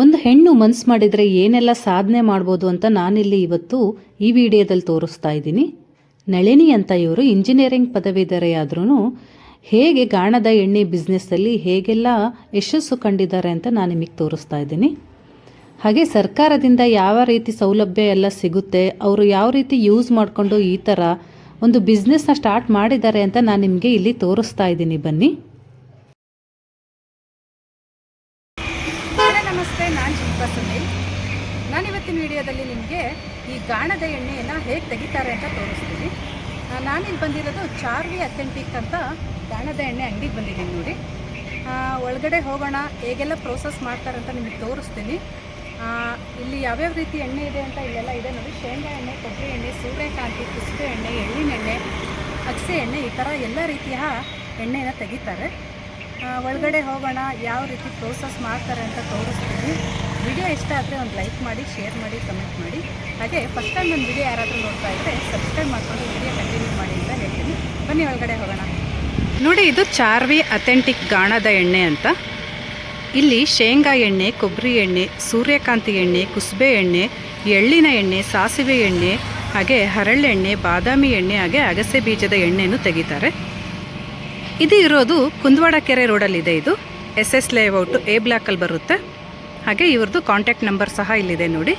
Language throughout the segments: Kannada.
ಒಂದು ಹೆಣ್ಣು ಮನ್ಸು ಮಾಡಿದರೆ ಏನೆಲ್ಲ ಸಾಧನೆ ಮಾಡ್ಬೋದು ಅಂತ ನಾನಿಲ್ಲಿ ಇವತ್ತು ಈ ವಿಡಿಯೋದಲ್ಲಿ ತೋರಿಸ್ತಾ ಇದ್ದೀನಿ. ನಳಿನಿ ಅಂತ ಇವರು ಇಂಜಿನಿಯರಿಂಗ್ ಪದವೀಧರೆಯಾದ್ರೂ ಹೇಗೆ ಗಾಣದ ಎಣ್ಣೆ ಬಿಸ್ನೆಸ್ಸಲ್ಲಿ ಹೇಗೆಲ್ಲ ಯಶಸ್ಸು ಕಂಡಿದ್ದಾರೆ ಅಂತ ನಾನು ನಿಮಗೆ ತೋರಿಸ್ತಾ ಇದ್ದೀನಿ. ಹಾಗೆ ಸರ್ಕಾರದಿಂದ ಯಾವ ರೀತಿ ಸೌಲಭ್ಯ ಎಲ್ಲ ಸಿಗುತ್ತೆ, ಅವರು ಯಾವ ರೀತಿ ಯೂಸ್ ಮಾಡಿಕೊಂಡು ಈ ಥರ ಒಂದು ಬಿಸ್ನೆಸ್ನ ಸ್ಟಾರ್ಟ್ ಮಾಡಿದ್ದಾರೆ ಅಂತ ನಾನು ನಿಮಗೆ ಇಲ್ಲಿ ತೋರಿಸ್ತಾ ಇದ್ದೀನಿ. ಬನ್ನಿ ಹಲೋ ನಮಸ್ತೆ ನಾನು ಶಿಲ್ಪಾ ಸುನೀಲ್ ನಾನು ಇವತ್ತಿನ ವಿಡಿಯೋದಲ್ಲಿ ನಿಮಗೆ ಈ ಗಾಣದ ಎಣ್ಣೆಯನ್ನು ಹೇಗೆ ತೆಗಿತಾರೆ ಅಂತ ತೋರಿಸ್ತೀನಿ. ನಾನಿಲ್ಲಿ ಬಂದಿರೋದು ಚಾರ್ವಿ ಅಥೆಂಟಿಕ್ ಅಂತ ಗಾಣದ ಎಣ್ಣೆ ಅಂಗಡಿಗೆ ಬಂದಿದ್ದೀನಿ ನೋಡಿ. ಒಳಗಡೆ ಹೋಗೋಣ, ಹೇಗೆಲ್ಲ ಪ್ರೋಸೆಸ್ ಮಾಡ್ತಾರೆ ಅಂತ ನಿಮಗೆ ತೋರಿಸ್ತೀನಿ. ಇಲ್ಲಿ ಯಾವ್ಯಾವ ರೀತಿ ಎಣ್ಣೆ ಇದೆ ಅಂತ ಇಲ್ಲೆಲ್ಲ ಇದೆ ನೋಡಿ. ಶೇಂಗಾ ಎಣ್ಣೆ, ಕೊಬ್ಬರಿ ಎಣ್ಣೆ, ಸೂರ್ಯಕಾಂತಿ ಕುಸುಬೆ ಎಣ್ಣೆ, ಎಳ್ಳಿನ ಎಣ್ಣೆ, ಅಗಸೆ ಎಣ್ಣೆ ಈ ಥರ ಎಲ್ಲ ರೀತಿಯ ಎಣ್ಣೆನ ತೆಗಿತಾರೆ. ಒಳಗಡೆ ಹೋಗೋಣ, ಯಾವ ರೀತಿ ಪ್ರೋಸೆಸ್ ಮಾಡ್ತಾರೆ ಅಂತ ತೋರಿಸ್ತೀನಿ. ವಿಡಿಯೋ ಇಷ್ಟ ಆದರೆ ಒಂದು ಲೈಕ್ ಮಾಡಿ, ಶೇರ್ ಮಾಡಿ, ಕಮೆಂಟ್ ಮಾಡಿ. ಹಾಗೆ ಫಸ್ಟ್ ಟೈಮ್ ನನ್ನ ವಿಡಿಯೋ ಯಾರಾದರೂ ನೋಡ್ತಾ ಇದ್ದರೆ ಸಬ್ಸ್ಕ್ರೈಬ್ ಮಾಡ್ಕೊಂಡು ವಿಡಿಯೋ ಕಂಟಿನ್ಯೂ ಮಾಡಿ ಅಂತ ಹೇಳ್ತೀನಿ. ಬನ್ನಿ ಒಳಗಡೆ ಹೋಗೋಣ. ನೋಡಿ, ಇದು ಚಾರ್ವಿ ಅಥೆಂಟಿಕ್ ಗಾಣದ ಎಣ್ಣೆ ಅಂತ. ಇಲ್ಲಿ ಶೇಂಗಾ ಎಣ್ಣೆ, ಕೊಬ್ಬರಿ ಎಣ್ಣೆ, ಸೂರ್ಯಕಾಂತಿ ಎಣ್ಣೆ, ಕುಸುಬೆ ಎಣ್ಣೆ, ಎಳ್ಳಿನ ಎಣ್ಣೆ, ಸಾಸಿವೆ ಎಣ್ಣೆ, ಹಾಗೆ ಹರಳೆಣ್ಣೆ ಬಾದಾಮಿ ಎಣ್ಣೆ, ಹಾಗೆ ಅಗಸೆ ಬೀಜದ ಎಣ್ಣೆಯನ್ನು ತೆಗಿತಾರೆ. ಇದು ಇರೋದು ಕುಂದವಾಡ ಕೆರೆ ರೋಡಲ್ಲಿದೆ ಇದು. ಎಸ್ ಎಸ್ ಲೇಔಟು ಎ ಬ್ಲಾಕಲ್ಲಿ ಬರುತ್ತೆ. ಹಾಗೆ ಇವ್ರದ್ದು ಕಾಂಟ್ಯಾಕ್ಟ್ ನಂಬರ್ ಸಹ ಇಲ್ಲಿದೆ ನೋಡಿ.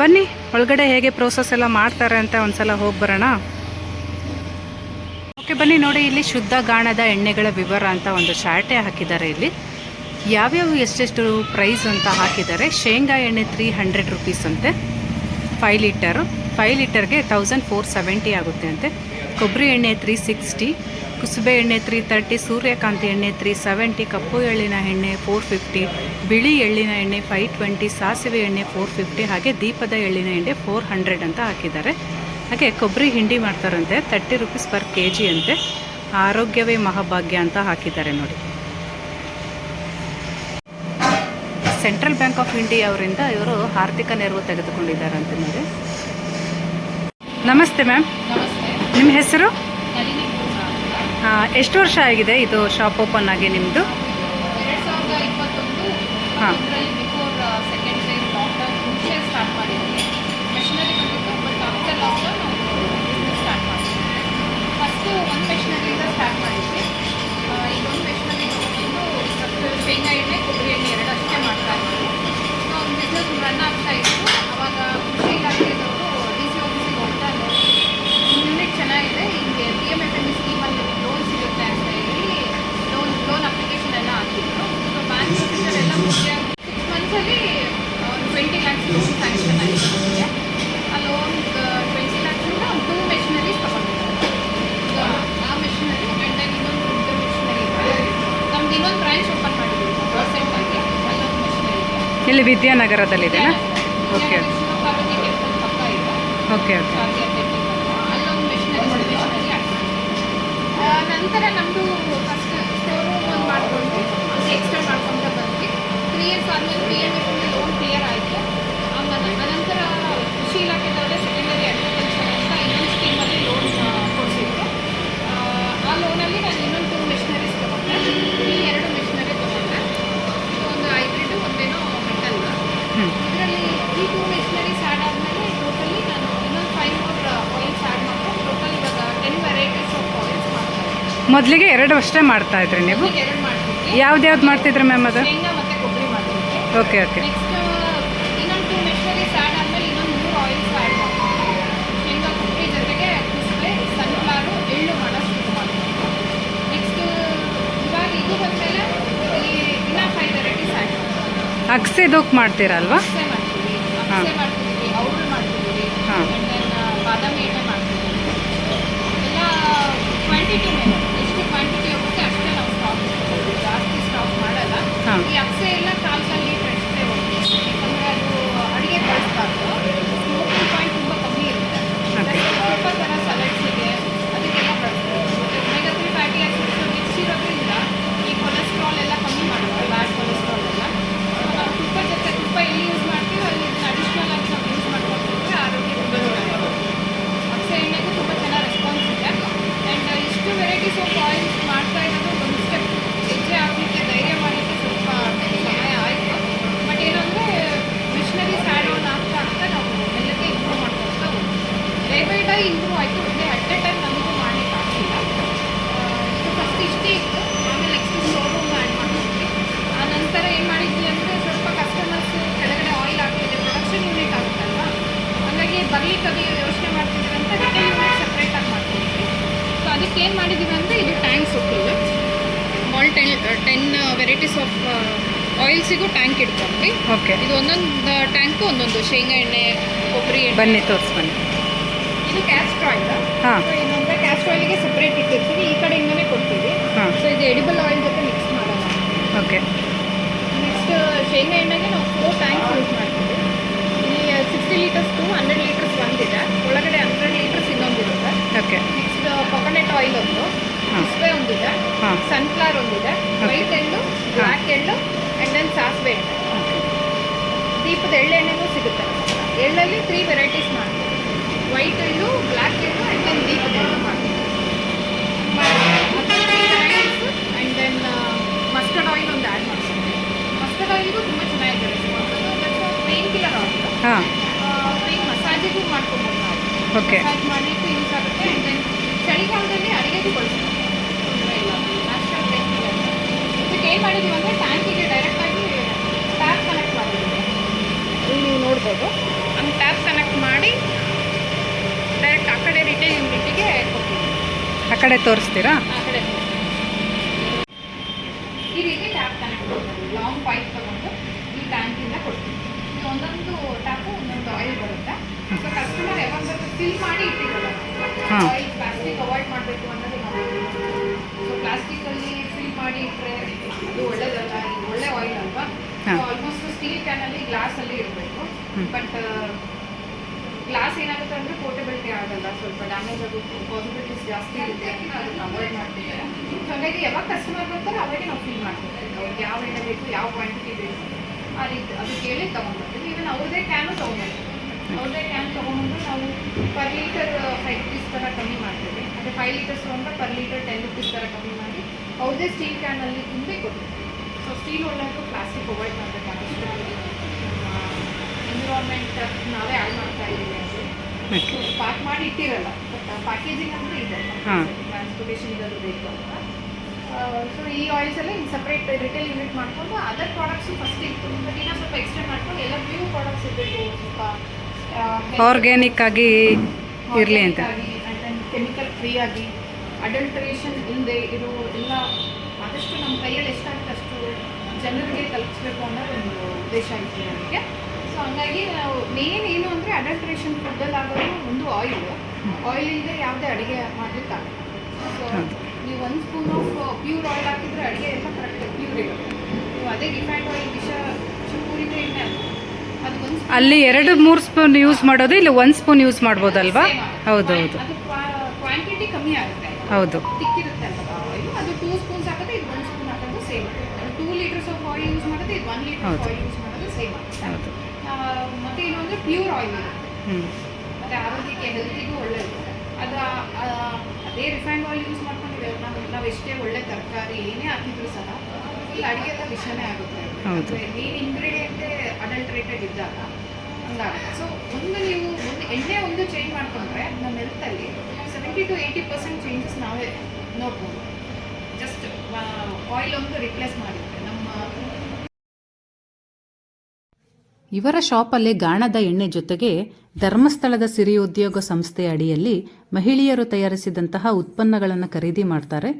ಬನ್ನಿ, ಒಳಗಡೆ ಹೇಗೆ ಪ್ರೋಸೆಸ್ ಎಲ್ಲ ಮಾಡ್ತಾರೆ ಅಂತ ಒಂದ್ಸಲ ಹೋಗಿ ಬರೋಣ. ಓಕೆ ಬನ್ನಿ ನೋಡಿ, ಇಲ್ಲಿ ಶುದ್ಧ ಗಾಣದ ಎಣ್ಣೆಗಳ ವಿವರ ಅಂತ ಒಂದು ಶಾರ್ಟೇ ಹಾಕಿದ್ದಾರೆ ಇಲ್ಲಿ. ಯಾವ್ಯಾವ ಎಷ್ಟೆಷ್ಟು ಪ್ರೈಸ್ ಅಂತ ಹಾಕಿದ್ದಾರೆ? ಶೇಂಗಾ ಎಣ್ಣೆ ತ್ರೀ ಹಂಡ್ರೆಡ್ ರುಪೀಸ್ ಅಂತೆ. ಫೈವ್ ಲೀಟರು ಫೈವ್ ಲೀಟರ್ಗೆ ತೌಸಂಡ್ ಫೋರ್ ಸೆವೆಂಟಿ ಆಗುತ್ತೆ ಅಂತೆ. ಕೊಬ್ಬರಿ ಎಣ್ಣೆ ತ್ರೀ ಸಿಕ್ಸ್ಟಿ ಕುಸುಬೆ ಎಣ್ಣೆ ತ್ರೀ ತರ್ಟಿ ಸೂರ್ಯಕಾಂತಿ ಎಣ್ಣೆ ತ್ರೀ ಸೆವೆಂಟಿ ಕಪ್ಪು ಎಳ್ಳಿನ ಎಣ್ಣೆ ಫೋರ್ ಫಿಫ್ಟಿ ಬಿಳಿ ಎಳ್ಳಿನ ಎಣ್ಣೆ ಫೈವ್ ಟ್ವೆಂಟಿ ಸಾಸಿವೆ ಎಣ್ಣೆ ಫೋರ್ ಫಿಫ್ಟಿ ಹಾಗೆ ದೀಪದ ಎಳ್ಳಿನ ಎಣ್ಣೆ ಫೋರ್ ಹಂಡ್ರೆಡ್ ಅಂತ ಹಾಕಿದ್ದಾರೆ. ಹಾಗೆ ಕೊಬ್ಬರಿ ಹಿಂಡಿ ಮಾಡ್ತಾರಂತೆ thirty rupees per K G ಅಂತೆ. ಆರೋಗ್ಯವೇ ಮಹಾಭಾಗ್ಯ ಅಂತ ಹಾಕಿದ್ದಾರೆ ನೋಡಿ. ಸೆಂಟ್ರಲ್ ಬ್ಯಾಂಕ್ ಆಫ್ ಇಂಡಿಯಾ ಅವರಿಂದ ಇವರು ಆರ್ಥಿಕ ನೆರವು ತೆಗೆದುಕೊಂಡಿದ್ದಾರೆ ಅಂತ ನೋಡಿ. ನಮಸ್ತೆ ಮ್ಯಾಮ್. ನಿಮ್ಮ ಹೆಸರು ನಳಿನಿ ಪೂರ್ಣ ಅಂತ. ಆ, ಎಷ್ಟು ವರ್ಷ ಆಗಿದೆ ಇದು ಶಾಪ್ ಓಪನ್ ಆಗಿ ನಿಮ್ಮದು ಹಾಂ. ಇದರಲ್ಲಿ ಬಿಫೋರ್ ಸೆಕೆಂಡ್ ವೇವ್ ಲಾಕ್ಡೌನ್ ಮುಂಚೆ ಸ್ಟಾರ್ಟ್ ಮಾಡಿದ್ವಿ ಮೆಷಿನರಿ ಬಂದಿತ್ತು ಬಟ್ ಆಫ್ಟರ್ ಲಾಕ್ಡೌನ್ ನಾವು ಬಿಸ್ನೆಸ್ ಸ್ಟಾರ್ಟ್ ಮಾಡಿದ್ವಿ ಫಸ್ಟು ಒಂದು ಮೆಷಿನರಿಯಿಂದ ಸ್ಟಾರ್ಟ್ ಮಾಡಿದ್ವಿ ಆ, ಈಗ ಒಂದು ಮೆಷಿನರಿ ತೊಗೊಂಡು ಫಸ್ಟ್ ಶೇಂಗಾ ಎಣ್ಣೆ ಕೊಬ್ಬರಿ ಎಣ್ಣೆ ಎರಡು ಅಷ್ಟೇ ಮಾಡ್ತಾ ಇದ್ವಿ ಸೊ ಒಂದು ಬಿಸ್ನೆಸ್ ರನ್ ಆಗ್ತಾ ಇತ್ತು ಅವಾಗ ಕೃಷಿ ಇಲಾಖೆದವರು ಡಿ ಸಿ ಆಫೀಸಿಗೆ ಹೋಗ್ತಾ ನೋಡಿ ಯೂನಿಟ್ ಚೆನ್ನಾಗಿದೆ ಹಿಂಗೆ ಪಿ ಎಂ ಎಫ್ ಎಂ ಸ್ಕೀಮಲ್ಲಿ ಲೋನ್ ಸಿಗುತ್ತೆ ಅಂತ ಹೇಳಿ ಲೋನ್ ಲೋನ್ ಅಪ್ಲಿಕೇಶನ್ ಎಲ್ಲ ಹಾಕಿದ್ರು ಸೊ ಬ್ಯಾಂಕ್ ಪ್ರೊಸೀಜರ್ ಎಲ್ಲ ಮುಗಿಯ ಸಿಕ್ಸ್ ಮಂತ್ಸಲ್ಲಿ ಒಂದು ಟ್ವೆಂಟಿ ಲ್ಯಾಕ್ಸ್ ಲೋನ್ ಸ್ಯಾಂಕ್ಷನ್ ಆಗಿದೆ ನಮಗೆ ಆ ಲೋನ್ ಟ್ವೆಂಟಿ ಲ್ಯಾಕ್ಸಿಂದ ಒಂದು ಟೂ ಮೆಷಿನರೀಸ್ ತೊಗೊಂಡಿದ್ದಾರೆ ಸೊ ಆ ಮೆಷಿನರಿ ಆ್ಯಂಡ್ ದೆನ್ ಇನ್ನೊಂದು ದೊಡ್ಡ ಮೆಷಿನರಿ ಇದೆ ನಮ್ದು ಇನ್ನೊಂದು ಬ್ರಾಂಚ್ ಓಪನ್ ಮಾಡಿದ್ದೀವಿ ರೀಸೆಂಟಾಗಿ ಅಲ್ಲೊಂದು ಮೆಷಿನರಿ ಇದೆ ಇಲ್ಲಿ ವಿದ್ಯಾನಗರದಲ್ಲಿದೆನಾ ಓಕೆ ಓಕೆ ಓಕೆ ನಂತರ ನಮ್ಮದು ಫಸ್ಟ್ ಸ್ಟೋರ್ ಒಂದು ಮಾಡಿಕೊಂಡು ಎಕ್ಸ್ಟೆಂಡ್ ಮಾಡ್ಕೊಂತ ಬಂದ್ವಿ. ತ್ರೀ ಇಯರ್ಸ್ ಆದಮೇಲೆ ಪಿ ಎಂ ಲೋನ್ ಕ್ಲಿಯರ್ ಆಯಿತು. ಆಮೇಲೆ ಅನಂತರ ಕೃಷಿ ಇಲಾಖೆದವರೇ ಸೆಕೆಂಡರಿ ಅಗ್ರಿಕಲ್ಚರ್ ಅಂತ ಇನ್ನೊಂದು ಸ್ಕೀಮಲ್ಲಿ ಲೋನ್ ಕೊಡಿಸಿದ್ರು ಆ ಲೋನಲ್ಲಿ ನಾನು ಇನ್ನೊಂದು ಟೂ ಮೆಷಿನರೀಸ್ ತೊಗೊಂಡೆ ಈ ಎರಡು ಮೆಷಿನರಿ ತೊಗೊಂಡೆ ಇದು ಒಂದು ಹೈಬ್ರಿಡ್ ಒಂದೇನೋ ಮೆಟಲ್ ಹ್ಞೂ ಇದರಲ್ಲಿ ಈ ಟೂ ಮೆಷಿನರೀಸ್ ಆ್ಯಡ್ ಆದಮೇಲೆ ಟೋಟಲಿ ನಾನು ಇನ್ನೊಂದು ಫೈವ್ ಮೋರ್ ಆಯಿಲ್ಸ್ ಆ್ಯಡ್ ಮಾಡ್ಕೊಂಡು ಟೋಟಲ್ ಇವಾಗ ಟೆನ್ ವೆರೈಟೀಸ್ ಆಫ್ ಆಯಿಲ್ಸ್ ಮಾಡ್ತಾ ಇದ್ದೀನಿ ಮೊದಲಿಗೆ ಎರಡು ಅಷ್ಟೇ ಮಾಡ್ತಾ ಇದ್ರಿ ನೀವು? ಯಾವ್ದು ಯಾವ್ದು ಮಾಡ್ತಿದ್ರಿ ಮ್ಯಾಮ್ ಅದು? Okay okay. ಅಗಸೆದೋಕ್ ಮಾಡ್ತೀರಲ್ವಾ ಹಾಂ. ಹಾ. ಆ್ಯಂಡ್ ದೆನ್ ಬಾದಾಮಿ ಎಣ್ಣೆ ಮಾಡ್ತಿದ್ದೀವಿ ಎಲ್ಲ ಕ್ವಾಂಟಿಟಿ ಮೇಲೆ ಎಷ್ಟು ಕ್ವಾಂಟಿಟಿ ಹೋಗುತ್ತೆ ಅಷ್ಟೇ ನಾವು ಸ್ಟಾಕ್ ಜಾಸ್ತಿ ಸ್ಟಾಕ್ ಮಾಡಲ್ಲ ಹಾ. ಈ ಅಕ್ಸೆ ಎಲ್ಲ ಕಾಲು ಕಾಲು ಲೀಟ್ರ್ ಅಷ್ಟೇ ಹೋಗುತ್ತೆ ಯಾಕಂದರೆ ಅದು ಅಡುಗೆ ಬಳಸಬಾರ್ದು ಸ್ಮೋಕಿಂಗ್ ಪಾಯಿಂಟ್ ತುಂಬ ಕಮ್ಮಿ ಇರುತ್ತೆ Okay. ಸ್ವಲ್ಪ ಥರ ಸಲಾಡ್ಸಿಗೆ ಅದಕ್ಕೆಲ್ಲ ಬಳಸ್ಬೋದು ಮತ್ತು omega three fatty acids mix ಇರೋದ್ರಿಂದ ಈ ಕೊಲೆಸ್ಟ್ರಾಲ್ ಎಲ್ಲ ಕಮ್ಮಿ ಮಾಡುತ್ತೆ ಬ್ಯಾಡ್ ಕೊಲೆಸ್ಟ್ರಾಲ್ ಎಲ್ಲ ಸೊ ನಾವು ತುಪ್ಪ ಜೊತೆ ತುಪ್ಪ ಎಲ್ಲಿ ಯೂಸ್ ಮಾಡ್ತೀವಿ ಅಲ್ಲಿ ಅಡಿಷ್ನಲ್ ಆಗಿ ನಾವು ಯೂಸ್ ಮಾಡ್ಕೊಂಡ್ರೆ ಆರೋಗ್ಯ ತುಂಬ ಚೆನ್ನಾಗಿರುತ್ತೆ ಅಕ್ಸೆ ಎಣ್ಣೆಗೂ ತುಂಬ ಚೆನ್ನಾಗಿ ರೆಸ್ಪಾನ್ಸ್ ಇದೆ ಆ್ಯಂಡ್ ಇಷ್ಟು ವೆರೈಟೀಸ್ ಆಫ್ ಆಯಿಲ್ಸ್ ಮಾಡ್ತಾ ಇರೋದು ಒಂದು ಸ್ಟೆಪ್ ಹೆಜ್ಜೆ ಆಗಲಿಕ್ಕೆ ಧೈರ್ಯ ಮಾಡಲಿಕ್ಕೆ ಸ್ವಲ್ಪ ಸಮಯ ಆಯಿತು ವೆರೈಟೀಸ್ ಆಫ್ ಆಯಿಲ್ಸಿಗೂ ಟ್ಯಾಂಕ್ ಇಟ್ಕೊಂಡ್ವಿ ಓಕೆ ಇದು ಒಂದೊಂದು ಟ್ಯಾಂಕು ಒಂದೊಂದು ಶೇಂಗಾ ಎಣ್ಣೆ ಕೊಬ್ಬರಿ ಎಣ್ಣೆ ಬನ್ನಿ ತೋರಿಸ್ ಬನ್ನಿ. ಇದು ಕ್ಯಾಸ್ಟ್ರ್ ಆಯಿಲ್ ಹಾಂ. ಇನ್ನೊಂದು ಕ್ಯಾಸ್ಟ್ರ್ ಆಯಿಲ್ಗೆ ಸಪ್ರೇಟ್ ಇಟ್ಟಿರ್ತೀವಿ ಈ ಕಡೆಯಿಂದನೇ ಕೊಡ್ತೀವಿ. ಹಾಂ. ಸೊ ಇದು ಎಡಿಬಲ್ ಆಯಿಲ್ ಜೊತೆ ಮಿಕ್ಸ್ ಮಾಡೋಣ. ಓಕೆ ನೆಕ್ಸ್ಟ್ ಶೇಂಗಾ ಎಣ್ಣೆಗೆ ನಾವು ಫೋರ್ ಟ್ಯಾಂಕ್ಸ್ ಯೂಸ್ ಮಾಡ್ತೀವಿ. ಇಲ್ಲಿ sixty litres to hundred litres ಒಂದಿದೆ ಒಳಗಡೆ ಹಂಡ್ರೆಡ್ ಲೀಟರ್ಸ್ ಇನ್ನೊಂದಿರುತ್ತೆ ಓಕೆ ನೆಕ್ಸ್ಟ್ ಕೊಕೊನೆಟ್ ಆಯಿಲ್ ಒಂದು ಹಾಂ. ಇಸ್ಬೆ ಒಂದಿದೆ ಹಾಂ ಸನ್ಫ್ಲವರ್ ಒಂದಿದೆ ವೈಟ್ ಎಳ್ಳು ಬ್ಲ್ಯಾಕ್ ಎಳ್ಳು ಆ್ಯಂಡ್ ದೆನ್ ಸಾಸಿವೆ ಎಣ್ಣೆ ದೀಪದ ಎಳ್ಳೆಣ್ಣೆನೂ ಸಿಗುತ್ತೆ ನಮ್ಮ ಹತ್ರ. ಎಳ್ಳಲ್ಲಿ ತ್ರೀ ವೆರೈಟೀಸ್ ಮಾಡ್ತೀವಿ ವೈಟ್ ಎಳ್ಳು ಬ್ಲ್ಯಾಕ್ ಎಳ್ಳು ಆ್ಯಂಡ್ ದೆನ್ ದೀಪದ ಎಳ್ಳು ಮಾಡ್ತೀವಿ ಆ್ಯಂಡ್ ದೆನ್ ಮಸ್ಟರ್ಡ್ ಆಯಿಲ್ ಒಂದು ಆ್ಯಡ್ ಮಾಡ್ತೀವಿ ಮಸ್ಟರ್ಡ್ ಆಯಿಲ್ಗೂ ತುಂಬ ಚೆನ್ನಾಗಿದೆ ಪೇನ್ ಕಿಲ್ಲರ್ ಆಯಿಲ್ ಹಾಂ. ಮಸಾಜಿಗೂ ಮಾಡ್ಕೊಬೋದು ನಾವು ಓಕೆ ಮಾಡಲಿಕ್ಕೂ ಯೂಸ್ ಆಗುತ್ತೆ ಆ್ಯಂಡ್ ದೆನ್ ಚಳಿಗಾಲದಲ್ಲಿ ಅಡುಗೆಗೂ ಬಳಸ್ಬೋದು ಇದಕ್ಕೆ ಏನು ಮಾಡಿದ್ದೀವಿ ಅಂದರೆ ಟ್ಯಾಂಕಿಗೆ ಡೈರೆಕ್ಟಾಗಿ ಟ್ಯಾಪ್ ಕನೆಕ್ಟ್ ಮಾಡಿದ್ದೀವಿ ಇಲ್ಲಿ ನೀವು ನೋಡ್ಬೋದು. ಹಂಗೆ ಟ್ಯಾಪ್ ಕನೆಕ್ಟ್ ಮಾಡಿ ಡೈರೆಕ್ಟ್ ಆ ಕಡೆ ರಿಟೇಲ್ ಯೂನಿಟಿಗೆ ಕೊಡ್ತೀವಿ. ಆ ಕಡೆ ತೋರಿಸ್ತೀರಾ? ಆ ಕಡೆ ಈ ರೀತಿ ಟ್ಯಾಪ್ ಕನೆಕ್ಟ್ ಮಾಡ್ತೀವಿ. ಲಾಂಗ್ ಪೈಪ್ ತಗೊಂಡು ಈ ಟ್ಯಾಂಕಿಂದ ಕೊಡ್ತೀವಿ. ಒಂದೊಂದು ಟ್ಯಾಪು ಒಂದೊಂದು ಆಯಿಲ್ ಬರುತ್ತೆ. ಸೊ ಕಸ್ಟಮರ್ ಯಾವಾಗ ಫಿಲ್ ಮಾಡಿ ಇಟ್ಟಿರಲ್ಲ. ಆಯಿಲ್ ಪ್ಲಾಸ್ಟಿಕ್ ಅವಾಯ್ಡ್ ಮಾಡಬೇಕು ಅನ್ನೋದು ಸೊ ಪ್ಲಾಸ್ಟಿಕಲ್ಲಿ ಫಿಲ್ ಮಾಡಿ ಇಟ್ಟರೆ ಅದು ಒಳ್ಳೇದಲ್ಲ ಇದು ಒಳ್ಳೆ ಆಯಿಲ್ ಅಲ್ವಾ? ಸೊ ಆಲ್ಮೋಸ್ಟ್ ಸ್ಟೀಲ್ ಕ್ಯಾನಲ್ಲಿ ಗ್ಲಾಸಲ್ಲಿ ಇರಬೇಕು. ಬಟ್ ಗ್ಲಾಸ್ ಏನಾಗುತ್ತೆ ಅಂದರೆ ಪೋರ್ಟಬಿಲಿಟಿ ಆಗಲ್ಲ. ಸ್ವಲ್ಪ ಡ್ಯಾಮೇಜ್ ಆಗೋದು ಪಾಸಿಬಿಲಿಟೀಸ್ ಜಾಸ್ತಿ ಇರುತ್ತೆ. ಅಂತ ಅದನ್ನ ಅವಾಯ್ಡ್ ಮಾಡ್ತೀವಿ. ಸೊ ಹಾಗಾಗಿ ಯಾವಾಗ ಕಸ್ಟಮರ್ ಬರ್ತಾರೆ ಅವಾಗೆ ನಾವು ಫಿಲ್ ಮಾಡ್ತೀವಿ. ಅವ್ರಿಗೆ ಯಾವ ಎಣ್ಣೆ ಬೇಕು ಯಾವ ಕ್ವಾಂಟಿಟಿ ಬೇಕು. ಆ ರೀತಿ ಅದು ಕೇಳಿ ತೊಗೊಂಡ್ಬರ್ತೀವಿ ಈವನ್ ಅವ್ರದ್ದೇ ಕ್ಯಾನು ತೊಗೊಂಡ್ಬರ್ತೀವಿ ಅವ್ರದ್ದೇ ಕ್ಯಾನ್ ನಾವು ಪರ್ ಲೀಟರ್ ಫೈವ್ ರುಪೀಸ್ ಥರ ಕಮ್ಮಿ ಮಾಡ್ತೀವಿ. ಅಂದರೆ ಫೈವ್ ಲೀಟರ್ಸ್ ತೊಗೊಂಡ್ರೆ ಪರ್ ಲೀಟರ್ ಟೆನ್ ರುಪೀಸ್ ಥರ ಕಮ್ಮಿ ಮಾಡಿ ಅವ್ರದ್ದೇ ಸ್ಟೀಲ್ ಕ್ಯಾನಲ್ಲಿ ತುಂಬಿ ಕೊಡ್ತೀವಿ. ಸೊ ಸ್ಟೀಲ್ ಪ್ಲಾಸ್ಟಿಕ್ ಅವಾಯ್ಡ್ ಮಾಡಬೇಕಾಗುತ್ತೆ ಎನ್ವಿರಾನ್ಮೆಂಟ್ ನಾವೇ ಹಾಳು ಮಾಡ್ತಾ ಇದ್ದೀವಿ ಪ್ಯಾಕ್ ಮಾಡಿ ಇಟ್ಟಿರಲ್ಲ. ಬಟ್ ಪ್ಯಾಕೇಜಿಂಗ್ ಅಂದ್ರೆ ಇದೆ. ಟ್ರಾನ್ಸ್ಪೋರ್ಟೇಷನ್ ಇದೆಲ್ಲ ಬೇಕು ಅಂತ. ಸೊ ಈ ಆಯಿಲ್ಸ್ ಎಲ್ಲ ಇನ್ನು ಸಪ್ರೇಟ್ ರಿಟೇಲ್ ಯೂನಿಟ್ ಮಾಡ್ಕೊಂಡು ಅದರ್ ಪ್ರಾಡಕ್ಟ್ಸು ಫಸ್ಟ್ ಇತ್ತು. ಬಟ್ ಇನ್ನೂ ಸ್ವಲ್ಪ ಎಕ್ಸ್ಟೆಂಡ್ ಮಾಡ್ಕೊಂಡು ಎಲ್ಲ ಪ್ಯೂರ್ ಪ್ರಾಡಕ್ಟ್ಸ್ ಇರಬೇಕು. ಸ್ವಲ್ಪ ಆರ್ಗ್ಯಾನಿಕ್ ಆಗಿ ಇರಲಿ ಅಂತ. ಕೆಮಿಕಲ್ ಫ್ರೀ ಆಗಿ ಅಡಲ್ಟ್ರೇಷನ್ ಇಲ್ಲದೆ ಇರೋ ಎಲ್ಲ ಆದಷ್ಟು ನಮ್ಮ ಕೈಯಲ್ಲಿ ಎಷ್ಟಾಗುತ್ತೆ ಅಷ್ಟು ಜನರಿಗೆ ತಲುಪಿಸ್ಬೇಕು ಅನ್ನೋದು ಒಂದು ಉದ್ದೇಶ ಇತ್ತು ನನಗೆ ಸೊ ಹಂಗಾಗಿ ನಾವು ಮೇನ್ ಏನು ಅಂದರೆ ಅಡಲ್ಟ್ರೇಷನ್ ಫುಡ್ಡಲ್ಲಿ ಆಗೋದು ಒಂದು ಆಯಿಲ್ ಆಯಿಲ್ ಇಲ್ಲದೆ ಯಾವುದೇ ಅಡುಗೆ ಮಾಡಲಿಕ್ಕಾಗಲ್ಲ. ಸೊ. ನೀವು ಒಂದು ಸ್ಪೂನ್ ಆಫ್ ಪ್ಯೂರ್ ಆಯಿಲ್ ಹಾಕಿದರೆ ಅಡುಗೆ ಎಲ್ಲ ಕರೆಕ್ಟ್ ಪ್ಯೂರ್ ಇರುತ್ತೆ. ನೀವು ಅದೇ ರಿಫೈಂಡ್ ಆಯಿಲ್ ವಿಷ ಎಣ್ಣೆ ಅದು ಒಂದು ಅಲ್ಲಿ ಎರಡು ಮೂರು ಸ್ಪೂನ್ ಯೂಸ್ ಮಾಡೋದು ಇಲ್ಲಿ ಒಂದು ಸ್ಪೂನ್ ಯೂಸ್ ಮಾಡ್ಬೋದಲ್ವಾ? ಹೌದು ಹೌದು. ಅದು ಕ್ವಾಂಟಿಟಿ ಕಮ್ಮಿ ಆಗುತ್ತೆ. ಹೌದು. ತಿಕ್ಕಿರುತ್ತೆ ಅದು ಟೂ ಸ್ಪೂನ್ಸ್ ಹಾಕಿದ್ರೆ ಇದು ಒಂದು ಸ್ಪೂನ್ ಹಾಕೋದು same two litres of oil use ಮಾಡೋದು ಇದು ಒನ್ ಲೀಟರ್ ಹೌದು. ಆಯಿಲ್ ಯೂಸ್ ಮಾಡೋದು ಸೇಮ್ ಹೌದು. ಮತ್ತೆ ಏನು ಅಂದರೆ ಪ್ಯೂರ್ ಆಯಿಲ್ ಹ್ಞೂ ಮತ್ತು ಆರೋಗ್ಯಕ್ಕೆ ಹೆಲ್ತಿಗೂ ಒಳ್ಳೆಯದು ಅದು ಅದೇ ರಿಫೈಂಡ್ ಆಯಿಲ್ ಯೂಸ್ ಮಾಡ್ಕೊಂಡಿದ್ದೇವೆ ನಾವು ನಾವು ಎಷ್ಟೇ ಒಳ್ಳೆ ತರಕಾರಿ ಏನೇ ಹಾಕಿದ್ರು ಸಹ ಫುಲ್ ಅಡುಗೆ ಎಲ್ಲ ವಿಷನೇ ಆಗುತ್ತೆ. ಹೌದು. ಮೇನ್ ಇಂಗ್ರೀಡಿಯೆಂಟೇ ಅಡಲ್ಟ್ರೇಟೆಡ್ ಇದ್ದಾಗ ಹಂಗಾಗುತ್ತೆ. ಸೊ ಒಂದು ನೀವು ಒಂದು ಎಣ್ಣೆ ಒಂದು ಚೇಂಜ್ ಮಾಡ್ಕೊಂಡ್ರೆ ನಮ್ಮ ಹೆಲ್ತಲ್ಲಿ seventy to eighty percent changes ನಾವೇ ನೋಡ್ಬೋದು. ಜಸ್ಟ್ ಆಯಿಲ್ ಒಂದು ರಿಪ್ಲೇಸ್ ಮಾಡಿದ್ರೆ ನಮ್ಮ ಇವರ ಶಾಪಲ್ಲಿ ಗಾಣದ ಎಣ್ಣೆ ಜೊತೆಗೆ ಧರ್ಮಸ್ಥಳದ ಸಿರಿ ಉದ್ಯೋಗ ಸಂಸ್ಥೆ ಅಡಿಯಲ್ಲಿ ಮಹಿಳೆಯರು ತಯಾರಿಸಿದಂತಹ ಉತ್ಪನ್ನಗಳನ್ನು ಖರೀದಿ ಮಾಡ್ತಾರೆ.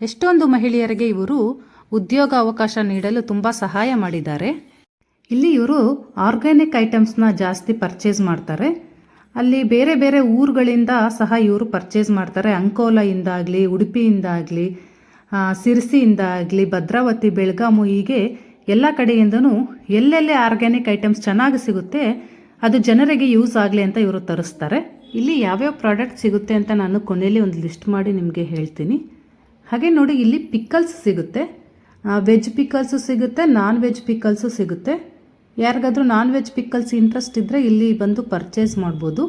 ಎಷ್ಟೊಂದು ಮಹಿಳೆಯರಿಗೆ ಇವರು ಉದ್ಯೋಗ ಅವಕಾಶ ನೀಡಲು ತುಂಬ ಸಹಾಯ ಮಾಡಿದ್ದಾರೆ. ಇಲ್ಲಿ ಇವರು ಆರ್ಗ್ಯಾನಿಕ್ ಐಟಮ್ಸ್ನ ಜಾಸ್ತಿ ಪರ್ಚೇಸ್ ಮಾಡ್ತಾರೆ. ಅಲ್ಲಿ ಬೇರೆ ಬೇರೆ ಊರುಗಳಿಂದ ಸಹ ಇವರು ಪರ್ಚೇಸ್ ಮಾಡ್ತಾರೆ. ಅಂಕೋಲಾಯಿಂದ ಆಗಲಿ, ಉಡುಪಿಯಿಂದ ಭದ್ರಾವತಿ ಬೆಳಗಾಮು ಹೀಗೆ ಎಲ್ಲ ಕಡೆಯಿಂದನೂ ಎಲ್ಲೆಲ್ಲಿ ಆರ್ಗ್ಯಾನಿಕ್ ಐಟಮ್ಸ್ ಚೆನ್ನಾಗಿ ಸಿಗುತ್ತೆ ಅದು ಜನರಿಗೆ ಯೂಸ್ ಆಗಲಿ ಅಂತ ಇವರು ತರಿಸ್ತಾರೆ. ಇಲ್ಲಿ ಯಾವ್ಯಾವ ಪ್ರಾಡಕ್ಟ್ ಸಿಗುತ್ತೆ ಅಂತ ನಾನು ಕೊನೆಯಲ್ಲಿ ಒಂದು ಲಿಸ್ಟ್ ಮಾಡಿ ನಿಮಗೆ ಹೇಳ್ತೀನಿ. ಹಾಗೆ ನೋಡಿ, ಇಲ್ಲಿ ಪಿಕಲ್ಸ್ ಸಿಗುತ್ತೆ. ವೆಜ್ ಪಿಕ್ಕಲ್ಸು ಸಿಗುತ್ತೆ ನಾನ್ ವೆಜ್ ಪಿಕ್ಕಲ್ಸು ಸಿಗುತ್ತೆ. ಯಾರಿಗಾದರೂ ನಾನ್ ವೆಜ್ ಪಿಕಲ್ಸ್ ಇಂಟ್ರೆಸ್ಟ್ ಇದ್ದರೆ ಇಲ್ಲಿ ಬಂದು ಪರ್ಚೇಸ್ ಮಾಡ್ಬೋದು.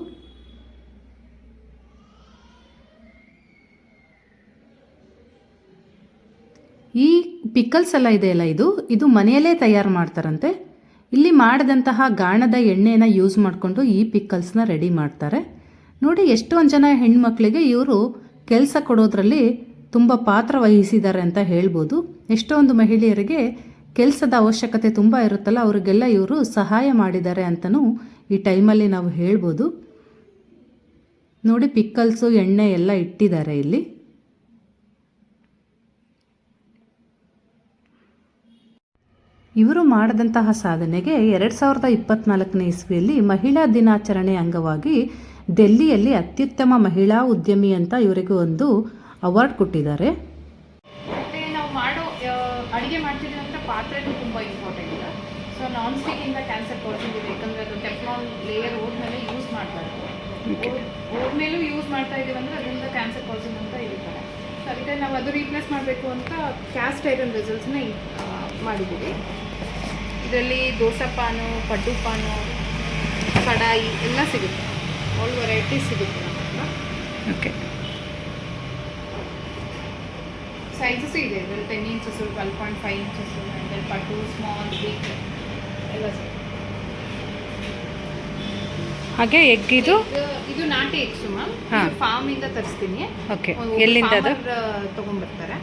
ಈ ಪಿಕಲ್ಸ್ ಎಲ್ಲ ಇದೆಯಲ್ಲ ಇದು? ಇದು ಮನೆಯಲ್ಲೇ ತಯಾರು ಮಾಡ್ತಾರಂತೆ. ಇಲ್ಲಿ ಮಾಡಿದಂತಹ ಗಾಣದ ಎಣ್ಣೆನ ಯೂಸ್ ಮಾಡಿಕೊಂಡು ಈ ಪಿಕ್ಕಲ್ಸ್ನ ರೆಡಿ ಮಾಡ್ತಾರೆ. ನೋಡಿ, ಎಷ್ಟೊಂದು ಜನ ಹೆಣ್ಮಕ್ಳಿಗೆ ಇವರು ಕೆಲಸ ಕೊಡೋದ್ರಲ್ಲಿ ತುಂಬ ಪಾತ್ರ ವಹಿಸಿದ್ದಾರೆ ಅಂತ ಹೇಳ್ಬೋದು. ಎಷ್ಟೊಂದು ಮಹಿಳೆಯರಿಗೆ ಕೆಲಸದ ಅವಶ್ಯಕತೆ ತುಂಬ ಇರುತ್ತಲ್ಲ, ಅವರಿಗೆಲ್ಲ ಇವರು ಸಹಾಯ ಮಾಡಿದ್ದಾರೆ ಅಂತಲೂ ಈ ಟೈಮಲ್ಲಿ ನಾವು ಹೇಳ್ಬೋದು. ನೋಡಿ ಪಿಕ್ಕಲ್ಸು ಎಣ್ಣೆ ಎಲ್ಲ ಇಟ್ಟಿದ್ದಾರೆ ಇಲ್ಲಿ. ಇವರು ಮಾಡಿದಂತಹ ಸಾಧನೆಗೆ ಎರಡು ಸಾವಿರದ ಇಪ್ಪತ್ನಾಲ್ಕನೇ ಇಸ್ವಿಯಲ್ಲಿ ಮಹಿಳಾ ದಿನಾಚರಣೆ ಅಂಗವಾಗಿ ಡೆಲ್ಲಿಯಲ್ಲಿ ಅತ್ಯುತ್ತಮ ಮಹಿಳಾ ಉದ್ಯಮಿ ಅಂತ ಇವರಿಗೆ ಒಂದು ಅವಾರ್ಡ್ ಕೊಟ್ಟಿದ್ದಾರೆ. ಮತ್ತು ನಾವು ಮಾಡೋ ಅಡುಗೆ ಮಾಡ್ತಿದ್ದೀವಂತ ಪಾತ್ರೆನೂ ತುಂಬ ಇಂಪಾರ್ಟೆಂಟ್ ಸೊ ನಾನ್ ಸ್ಟಿಕ್ಕಿಂದ ಕ್ಯಾನ್ಸರ್ ಇದೆ ಯಾಕಂದರೆ ಅದು ಟೆಫ್ಲಾನ್ ಲೇಯರ್ ಹೋದ್ಮೇಲೆ ಯೂಸ್ ಮಾಡಬಾರ್ದು ಹೋದ್ಮೇಲೂ ಯೂಸ್ ಮಾಡ್ತಾ ಇದ್ದೀವಿ ಅಂದರೆ ಅದರಿಂದ ಕ್ಯಾನ್ಸರ್ ಕಾಸಿಂಗ್ ಅಂತ ಹೇಳ್ತಾರೆ. ಸೊ ಅದಕ್ಕೆ ನಾವು ಅದು ರೀಪ್ಲೇಸ್ ಮಾಡಬೇಕು ಅಂತ ಕ್ಯಾಸ್ಟ್ ಐರನ್ ರಿಸಲ್ಟ್ಸ್ನ ಮಾಡಿದ್ದೀವಿ. ಇದರಲ್ಲಿ ದೋಸೆ ಪಾನು ಪಡ್ಡು ಪಾನು ಕಡಾಯಿ ಎಲ್ಲ ಸಿಗುತ್ತೆ. ಆಲ್ ವೆರೈಟೀಸ್ ಸಿಗುತ್ತೆ ನಮ್ಮ ಹತ್ರ ಓಕೆ ಸೈಜಸ್ ಇದೆ. ಇದರಲ್ಲಿ ten inches twelve point five inches ಆಮೇಲೆ ಪಟ್ಟು ಸ್ಮಾಲ್ ಬಿಗ್ ಎಲ್ಲ ಸಿಗುತ್ತೆ. ಹಾಗೆ ಎಗ್ ಇದು? ಇದು ನಾಟಿ ಎಗ್ ಮ್ಯಾಮ್. ಫಾರ್ಮ್ ಇಂದ ತರಿಸ್ತೀನಿ. ಓಕೆ ಎಲ್ಲಿಂದ ಅದು? ತಗೊಂಡ್ಬರ್ತಾರೆ.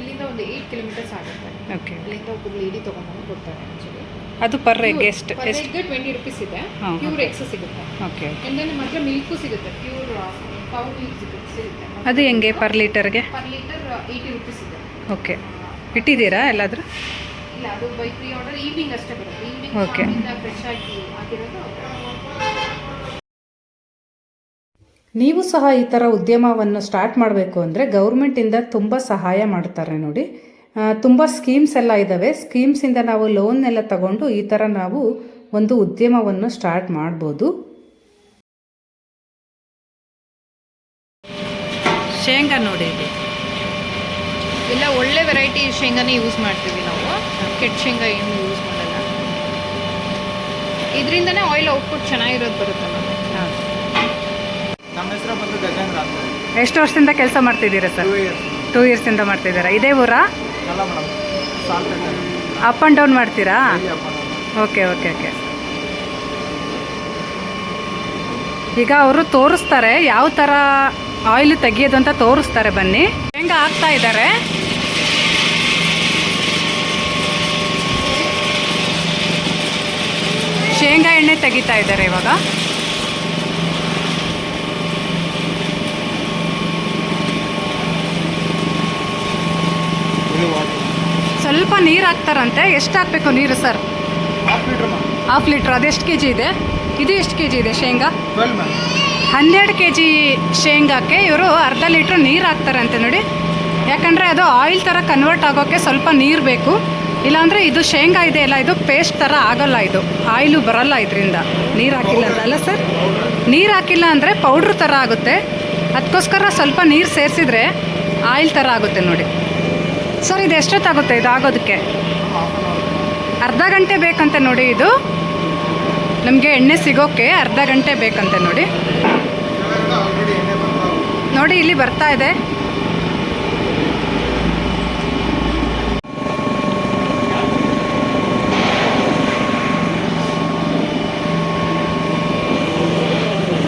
ಇಲ್ಲಿಂದ ಒಂದು ಏಯ್ಟ್ ಕಿಲೋಮೀಟರ್ಸ್ ಆಗುತ್ತೆ. ಓಕೆ ಇಲ್ಲಿಂದ ಒಬ್ಬರು ಲೇಡಿ ತೊಗೊಂಡ್ಬಂದು ಕೊಡ್ತಾರೆ ಆ್ಯಕ್ಚುಲಿ ಅದು ಪರ್ ಎಗ್ ಎಷ್ಟು ಎಷ್ಟು? ಟ್ವೆಂಟಿ ರುಪೀಸ್ ಇದೆ. ಪ್ಯೂರ್ ಎಗ್ಸ್ ಸಿಗುತ್ತೆ. ಓಕೆ ಎಂದ್ರೆ ಮಾತ್ರ ಹತ್ರ ಮಿಲ್ಕು ಸಿಗುತ್ತೆ ಪ್ಯೂರ್ ಕೌ ಮಿಲ್ಕ್ ಸಿಗುತ್ತೆ ಸಿಗುತ್ತೆ. ಅದು ಹೆಂಗೆ ಪರ್ ಲೀಟರ್ಗೆ ಪರ್ ಲೀಟರ್ ಏಯ್ಟಿ ರುಪೀಸ್ ಇದೆ. ಓಕೆ ಇಟ್ಟಿದ್ದೀರಾ ಎಲ್ಲಾದರೂ? ಇಲ್ಲ ಅದು ಬೈ ಪ್ರೀ ಆರ್ಡರ್ ಈವ್ನಿಂಗ್ ಅಷ್ಟೇ ಬರುತ್ತೆ. ಈವ್ನಿಂಗ್ ಓಕೆ ಫ್ರೆಶ್ ಆಗಿ ಆಗಿರೋದು ನೀವು ಸಹ ಈ ಥರ ಉದ್ಯಮವನ್ನು ಸ್ಟಾರ್ಟ್ ಮಾಡಬೇಕು ಅಂದರೆ ಗೌರ್ಮೆಂಟಿಂದ ತುಂಬ ಸಹಾಯ ಮಾಡ್ತಾರೆ ನೋಡಿ. ತುಂಬ ಸ್ಕೀಮ್ಸ್ ಎಲ್ಲ ಇದ್ದಾವೆ ಸ್ಕೀಮ್ಸಿಂದ ನಾವು ಲೋನ್ ಎಲ್ಲ ತಗೊಂಡು ಈ ಥರ ನಾವು ಒಂದು ಉದ್ಯಮವನ್ನು ಸ್ಟಾರ್ಟ್ ಮಾಡ್ಬೋದು. ಶೇಂಗಾ ನೋಡಿ ಇಲ್ಲ. ಎಲ್ಲ ಒಳ್ಳೆ ವೆರೈಟಿ ಶೇಂಗಾನೇ ಯೂಸ್ ಮಾಡ್ತೀವಿ ನಾವು. ಕೆಟ್ಟ ಶೇಂಗಾ ಏನು ಯೂಸ್ ಮಾಡಲ್ಲ. ಇದರಿಂದನೇ ಆಯಿಲ್ ಔಟ್ಪುಟ್ ಚೆನ್ನಾಗಿರೋದು ಬರುತ್ತೆ ನಮಗೆ. ನಮ್ಮ ಹೆಸರು ಬಂದು ಗಜೇಂದ್ರ ಅಂತ. ಎಷ್ಟು ವರ್ಷದಿಂದ ಕೆಲಸ ಮಾಡ್ತಿದ್ದೀರಾ ಸರ್? ಟೂ ಇಯರ್ಸ್ ಇಂದ ಇಯರ್ಸಿಂದ ಮಾಡ್ತಿದ್ದೀರಾ. ಇದೇ ಊರಾ? ಅಲ್ಲ madam salt up and down ಮಾಡ್ತೀರಾ? ಓಕೆ ಓಕೆ ಓಕೆ ಈಗ ಅವರು ತೋರಿಸ್ತಾರೆ ಯಾವ ಥರ ಆಯಿಲ್ ತೆಗಿಯೋದು ಅಂತ ತೋರಿಸ್ತಾರೆ ಬನ್ನಿ. ಶೇಂಗಾ ಹಾಕ್ತಾ ಇದ್ದಾರೆ ಶೇಂಗಾ ಎಣ್ಣೆ ತೆಗಿತಾ ಇದ್ದಾರೆ ಇವಾಗ. ಸ್ವಲ್ಪ ನೀರು ಹಾಕ್ತಾರಂತೆ. ಎಷ್ಟು ಹಾಕಬೇಕು ನೀರು ಸರ್? ಹಾಫ್ ಲೀಟ್ರ್ ಅದು ಎಷ್ಟು ಲೀಟ್ರ್ ಅದೆಷ್ಟು ಕೆ ಜಿ ಇದೆ? ಇದು ಎಷ್ಟು ಕೆ ಜಿ ಇದೆ ಶೇಂಗಾ? ಹನ್ನೆರಡು ಕೆ ಜಿ ಶೇಂಗಾಕ್ಕೆ ಇವರು ಅರ್ಧ ಲೀಟ್ರ್ ನೀರು ಹಾಕ್ತಾರಂತೆ ನೋಡಿ. ಯಾಕಂದರೆ ಅದು ಆಯಿಲ್ ಥರ ಕನ್ವರ್ಟ್ ಆಗೋಕ್ಕೆ ಸ್ವಲ್ಪ ನೀರು ಬೇಕು. ಇಲ್ಲಾಂದರೆ ಇದು ಶೇಂಗಾ ಇದೆ ಅಲ್ಲ ಇದು ಪೇಸ್ಟ್ ಥರ ಆಗೋಲ್ಲ ಇದು. ಆಯಿಲು ಬರಲ್ಲ ಇದರಿಂದ. ನೀರು ಹಾಕಿಲ್ಲ ಅಂತ ಅಲ್ಲ ಸರ್? ನೀರು ಹಾಕಿಲ್ಲ ಅಂದರೆ ಪೌಡ್ರ್ ಥರ ಆಗುತ್ತೆ. ಅದಕ್ಕೋಸ್ಕರ ಸ್ವಲ್ಪ ನೀರು ಸೇರಿಸಿದ್ರೆ ಆಯಿಲ್ ಥರ ಆಗುತ್ತೆ ನೋಡಿ. ಸರ್, ಇದು ಎಷ್ಟೊತ್ತಾಗುತ್ತೆ? ಇದು ಆಗೋದಕ್ಕೆ? ಅರ್ಧ ಗಂಟೆ ಬೇಕಂತೆ ನೋಡಿ ಇದು. ನಮಗೆ ಎಣ್ಣೆ ಸಿಗೋಕ್ಕೆ ಅರ್ಧ ಗಂಟೆ ಬೇಕಂತೆ ನೋಡಿ. ನೋಡಿ, ಇಲ್ಲಿ ಬರ್ತಾ ಇದೆ.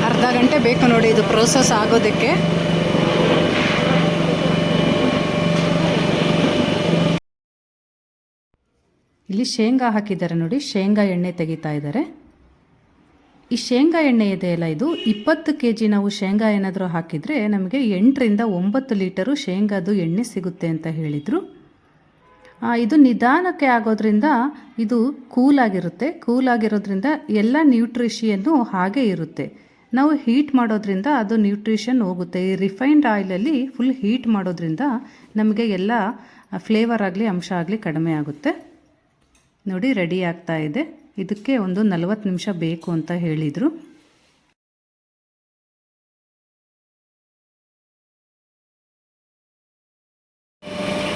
ಅರ್ಧ ಗಂಟೆ ಬೇಕು ನೋಡಿ, ಇದು ಪ್ರೋಸೆಸ್ ಆಗೋದಕ್ಕೆ. ಇಲ್ಲಿ ಶೇಂಗಾ ಹಾಕಿದ್ದಾರೆ ನೋಡಿ, ಶೇಂಗಾ ಎಣ್ಣೆ ತೆಗಿತಾ ಇದ್ದಾರೆ. ಈ ಶೇಂಗಾ ಎಣ್ಣೆ ಇದೆಯಲ್ಲ ಇದು ಇಪ್ಪತ್ತು ಕೆ ಜಿ ನಾವು ಶೇಂಗಾ ಏನಾದರೂ ಹಾಕಿದರೆ ನಮಗೆ ಎಂಟರಿಂದ ಒಂಬತ್ತು ಲೀಟರು ಶೇಂಗಾದು ಎಣ್ಣೆ ಸಿಗುತ್ತೆ ಅಂತ ಹೇಳಿದರು. ಇದು ನಿಧಾನಕ್ಕೆ ಆಗೋದ್ರಿಂದ ಇದು ಕೂಲಾಗಿರುತ್ತೆ. ಕೂಲಾಗಿರೋದ್ರಿಂದ ಎಲ್ಲ ನ್ಯೂಟ್ರಿಷಿಯನ್ನು ಹಾಗೆ ಇರುತ್ತೆ. ನಾವು ಹೀಟ್ ಮಾಡೋದ್ರಿಂದ ಅದು ನ್ಯೂಟ್ರಿಷನ್ ಹೋಗುತ್ತೆ. ಈ ರಿಫೈನ್ಡ್ ಆಯಿಲಲ್ಲಿ ಫುಲ್ ಹೀಟ್ ಮಾಡೋದ್ರಿಂದ ನಮಗೆ ಎಲ್ಲ ಫ್ಲೇವರ್ ಆಗಲಿ, ಅಂಶ ಆಗಲಿ ಕಡಿಮೆ ಆಗುತ್ತೆ. ನೋಡಿ ರೆಡಿ ಆಗ್ತಾ ಇದೆ. ಇದಕ್ಕೆ ಒಂದು ನಲವತ್ತು ನಿಮಿಷ ಬೇಕು ಅಂತ ಹೇಳಿದರು.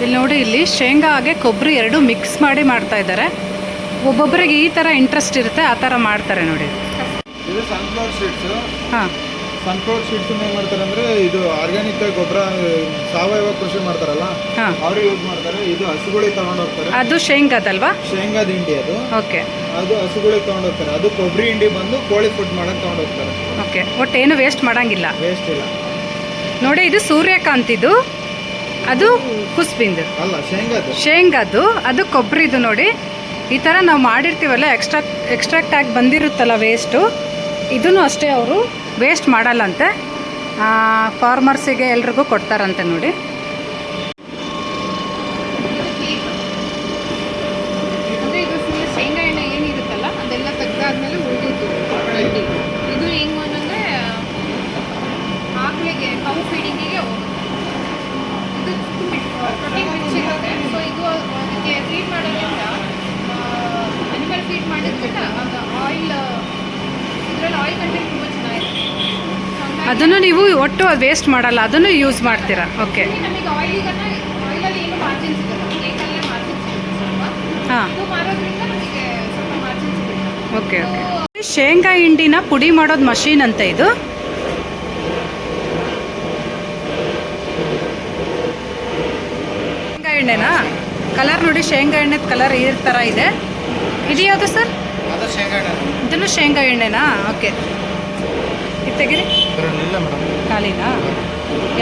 ಇಲ್ಲಿ ನೋಡಿ ಇಲ್ಲಿ ಶೇಂಗಾ ಹಾಗೆ ಕೊಬ್ಬರಿ ಎರಡು ಮಿಕ್ಸ್ ಮಾಡಿ ಮಾಡ್ತಾ ಇದ್ದಾರೆ. ಒಬ್ಬೊಬ್ಬರಿಗೆ ಈ ಥರ ಇಂಟ್ರೆಸ್ಟ್ ಇರುತ್ತೆ ಆ ಥರ ಮಾಡ್ತಾರೆ ನೋಡಿ. ಹಾಂ. ಸನ್ಫ್ಲವರ್ ಸೀಡ್ಸ್ ಏನು ಮಾಡ್ತಾರೆ ಅಂದರೆ ಇದು ಆರ್ಗ್ಯಾನಿಕ್ ಗೊಬ್ಬರ ಸಾವಯವ ಕೃಷಿ ಮಾಡ್ತಾರಲ್ಲ ಅವರು ಯೂಸ್ ಮಾಡ್ತಾರೆ. ಇದು ಹಸುಗಳಿಗೆ ತಗೊಂಡು ಹೋಗ್ತಾರೆ. ಅದು ಶೇಂಗಾದಲ್ವಾ? ಶೇಂಗಾದ ಹಿಂಡಿ ಅದು. ಓಕೆ. ಅದು ಹಸುಗಳಿಗೆ ತಗೊಂಡು ಹೋಗ್ತಾರೆ. ಅದು ಕೊಬ್ಬರಿ ಹಿಂಡಿ ಬಂದು ಕೋಳಿ ಫುಡ್ ಮಾಡಕ್ಕೆ ತಗೊಂಡು ಹೋಗ್ತಾರೆ. ಓಕೆ. ಒಟ್ಟು ಏನು ವೇಸ್ಟ್ ಮಾಡಂಗಿಲ್ಲ? ವೇಸ್ಟ್ ಇಲ್ಲ. ನೋಡಿ ಇದು ಸೂರ್ಯಕಾಂತಿದು ಅದು ಕುಸ್ಬಿಂದು. ಅಲ್ಲ ಶೇಂಗಾದು. ಶೇಂಗಾದು ಅದು ಕೊಬ್ಬರಿದು ನೋಡಿ. ಈ ಥರ ನಾವು ಮಾಡಿರ್ತೀವಲ್ಲ ಎಕ್ಸ್ಟ್ರಾ ಎಕ್ಸ್ಟ್ರಾಕ್ಟ್ ಆಗಿ ಬಂದಿರುತ್ತಲ್ಲ ವೇಸ್ಟು ಇದನ್ನು ಅಷ್ಟೇ ಅವರು ವೇಸ್ಟ್ ಮಾಡಲ್ಲಂತೆ. ಫಾರ್ಮರ್ಸಿಗೆ ಎಲ್ರಿಗೂ ಕೊಡ್ತಾರಂತೆ ನೋಡಿ ಟ್ವೆಂಟಿ ಇದು ಹೆಂಗು ಅಂತಂದರೆ ಆಕಳಿಗೆ ಕೌ ಫೀಡಿಂಗಿಗೆ ಹೋಗುತ್ತೆ ಇದು ಪ್ರೋಟೀನ್ ರಿಚ್ ಇರುತ್ತೆ ಸೊ ಇದು ಅದಕ್ಕೆ ಫೀಡ್ ಮಾಡೋದ್ರಿಂದ ಅನಿಮಲ್ ಫೀಡ್ ಮಾಡಿದ್ರೆ ಅದು ಆಯಿಲ್ ಇದರಲ್ಲಿ ಆಯಿಲ್ ಕಂಟೆಂಟ್ ತುಂಬ ಚೆನ್ನಾಗಿರುತ್ತೆ So ಹಂಗಾಗಿ ಅದನ್ನು ನೀವು ಒಟ್ಟು ವೇಸ್ಟ್ ಮಾಡಲ್ಲ ಅದನ್ನು ಯೂಸ್ ಮಾಡ್ತೀರಾ? ಓಕೆ ಹಾಂ. ಓಕೆ ಓಕೆ ಶೇಂಗಾ ಹಿಂಡಿನ ಪುಡಿ ಮಾಡೋದು ಮಷೀನ್ ಅಂತ ಇದು. ಶೇಂಗಾ ಎಣ್ಣೆನಾ? ಕಲರ್ ನೋಡಿ ಶೇಂಗಾ ಎಣ್ಣೆದ ಕಲರ್ ಈ ಥರ ಇದೆ. ಇದು ಯಾವುದು ಸರ್ ಇದನ್ನು ಶೇಂಗಾ ಎಣ್ಣೆನಾ? ಓಕೆ ತೆಗೀರಿ ಇದರಲ್ಲಿ ಇಲ್ಲ ಮೇಡಮ್. ಖಾಲಿನಾ?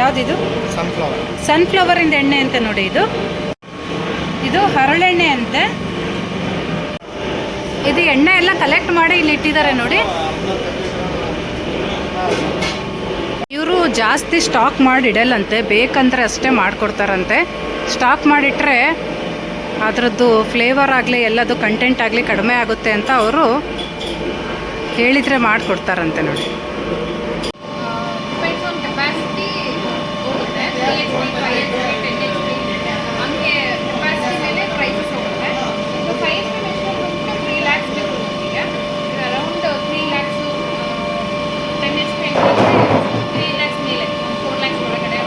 ಯಾವುದಿದು? ಸನ್ಫ್ಲವರ್ ಸನ್ಫ್ಲವರಿಂದ ಎಣ್ಣೆ ಅಂತ ನೋಡಿ ಇದು. ಇದು ಹರಳೆಣ್ಣೆ ಅಂತೆ. ಇದು ಎಣ್ಣೆ ಎಲ್ಲ ಕಲೆಕ್ಟ್ ಮಾಡಿ ಇಲ್ಲಿ ಇಟ್ಟಿದ್ದಾರೆ ನೋಡಿ. ಇವರು ಜಾಸ್ತಿ ಸ್ಟಾಕ್ ಮಾಡಿ ಇಡಲ್ಲಂತೆ. ಬೇಕಂದ್ರೆ ಅಷ್ಟೇ ಮಾಡಿಕೊಡ್ತಾರಂತೆ. ಸ್ಟಾಕ್ ಮಾಡಿಟ್ರೆ ಅದರದ್ದು ಫ್ಲೇವರ್ ಆಗಲಿ ಎಲ್ಲದು ಕಂಟೆಂಟ್ ಆಗಲಿ ಕಡಿಮೆ ಆಗುತ್ತೆ ಅಂತ ಅವರು ಹೇಳಿದರೆ ಮಾಡಿಕೊಡ್ತಾರಂತೆ ನೋಡಿ ಡಿಪೆಂಡ್ಸ್ ಆನ್ ಕೆಪಾಸಿಟಿ ಹೋಗುತ್ತೆ three H P five H P ten H P ಹಂಗೆ ಕೆಪಾಸಿಟಿ ಮೇಲೆ ಪ್ರೈಸಸ್ ಹೋಗುತ್ತೆ ಇದು ಫೈವ್ ಎಚ್ ಪಿ ಮೆಷಿನ್ ಬಂದ್ಬಿಟ್ಟು ತ್ರೀ ಲ್ಯಾಕ್ಸ್ ಬೇಕು ನಮಗೆ around three lakhs ten H P three lakhs ಮೇಲೆ ಫೋರ್ ಲ್ಯಾಕ್ಸ್ ಒಳಗಡೆ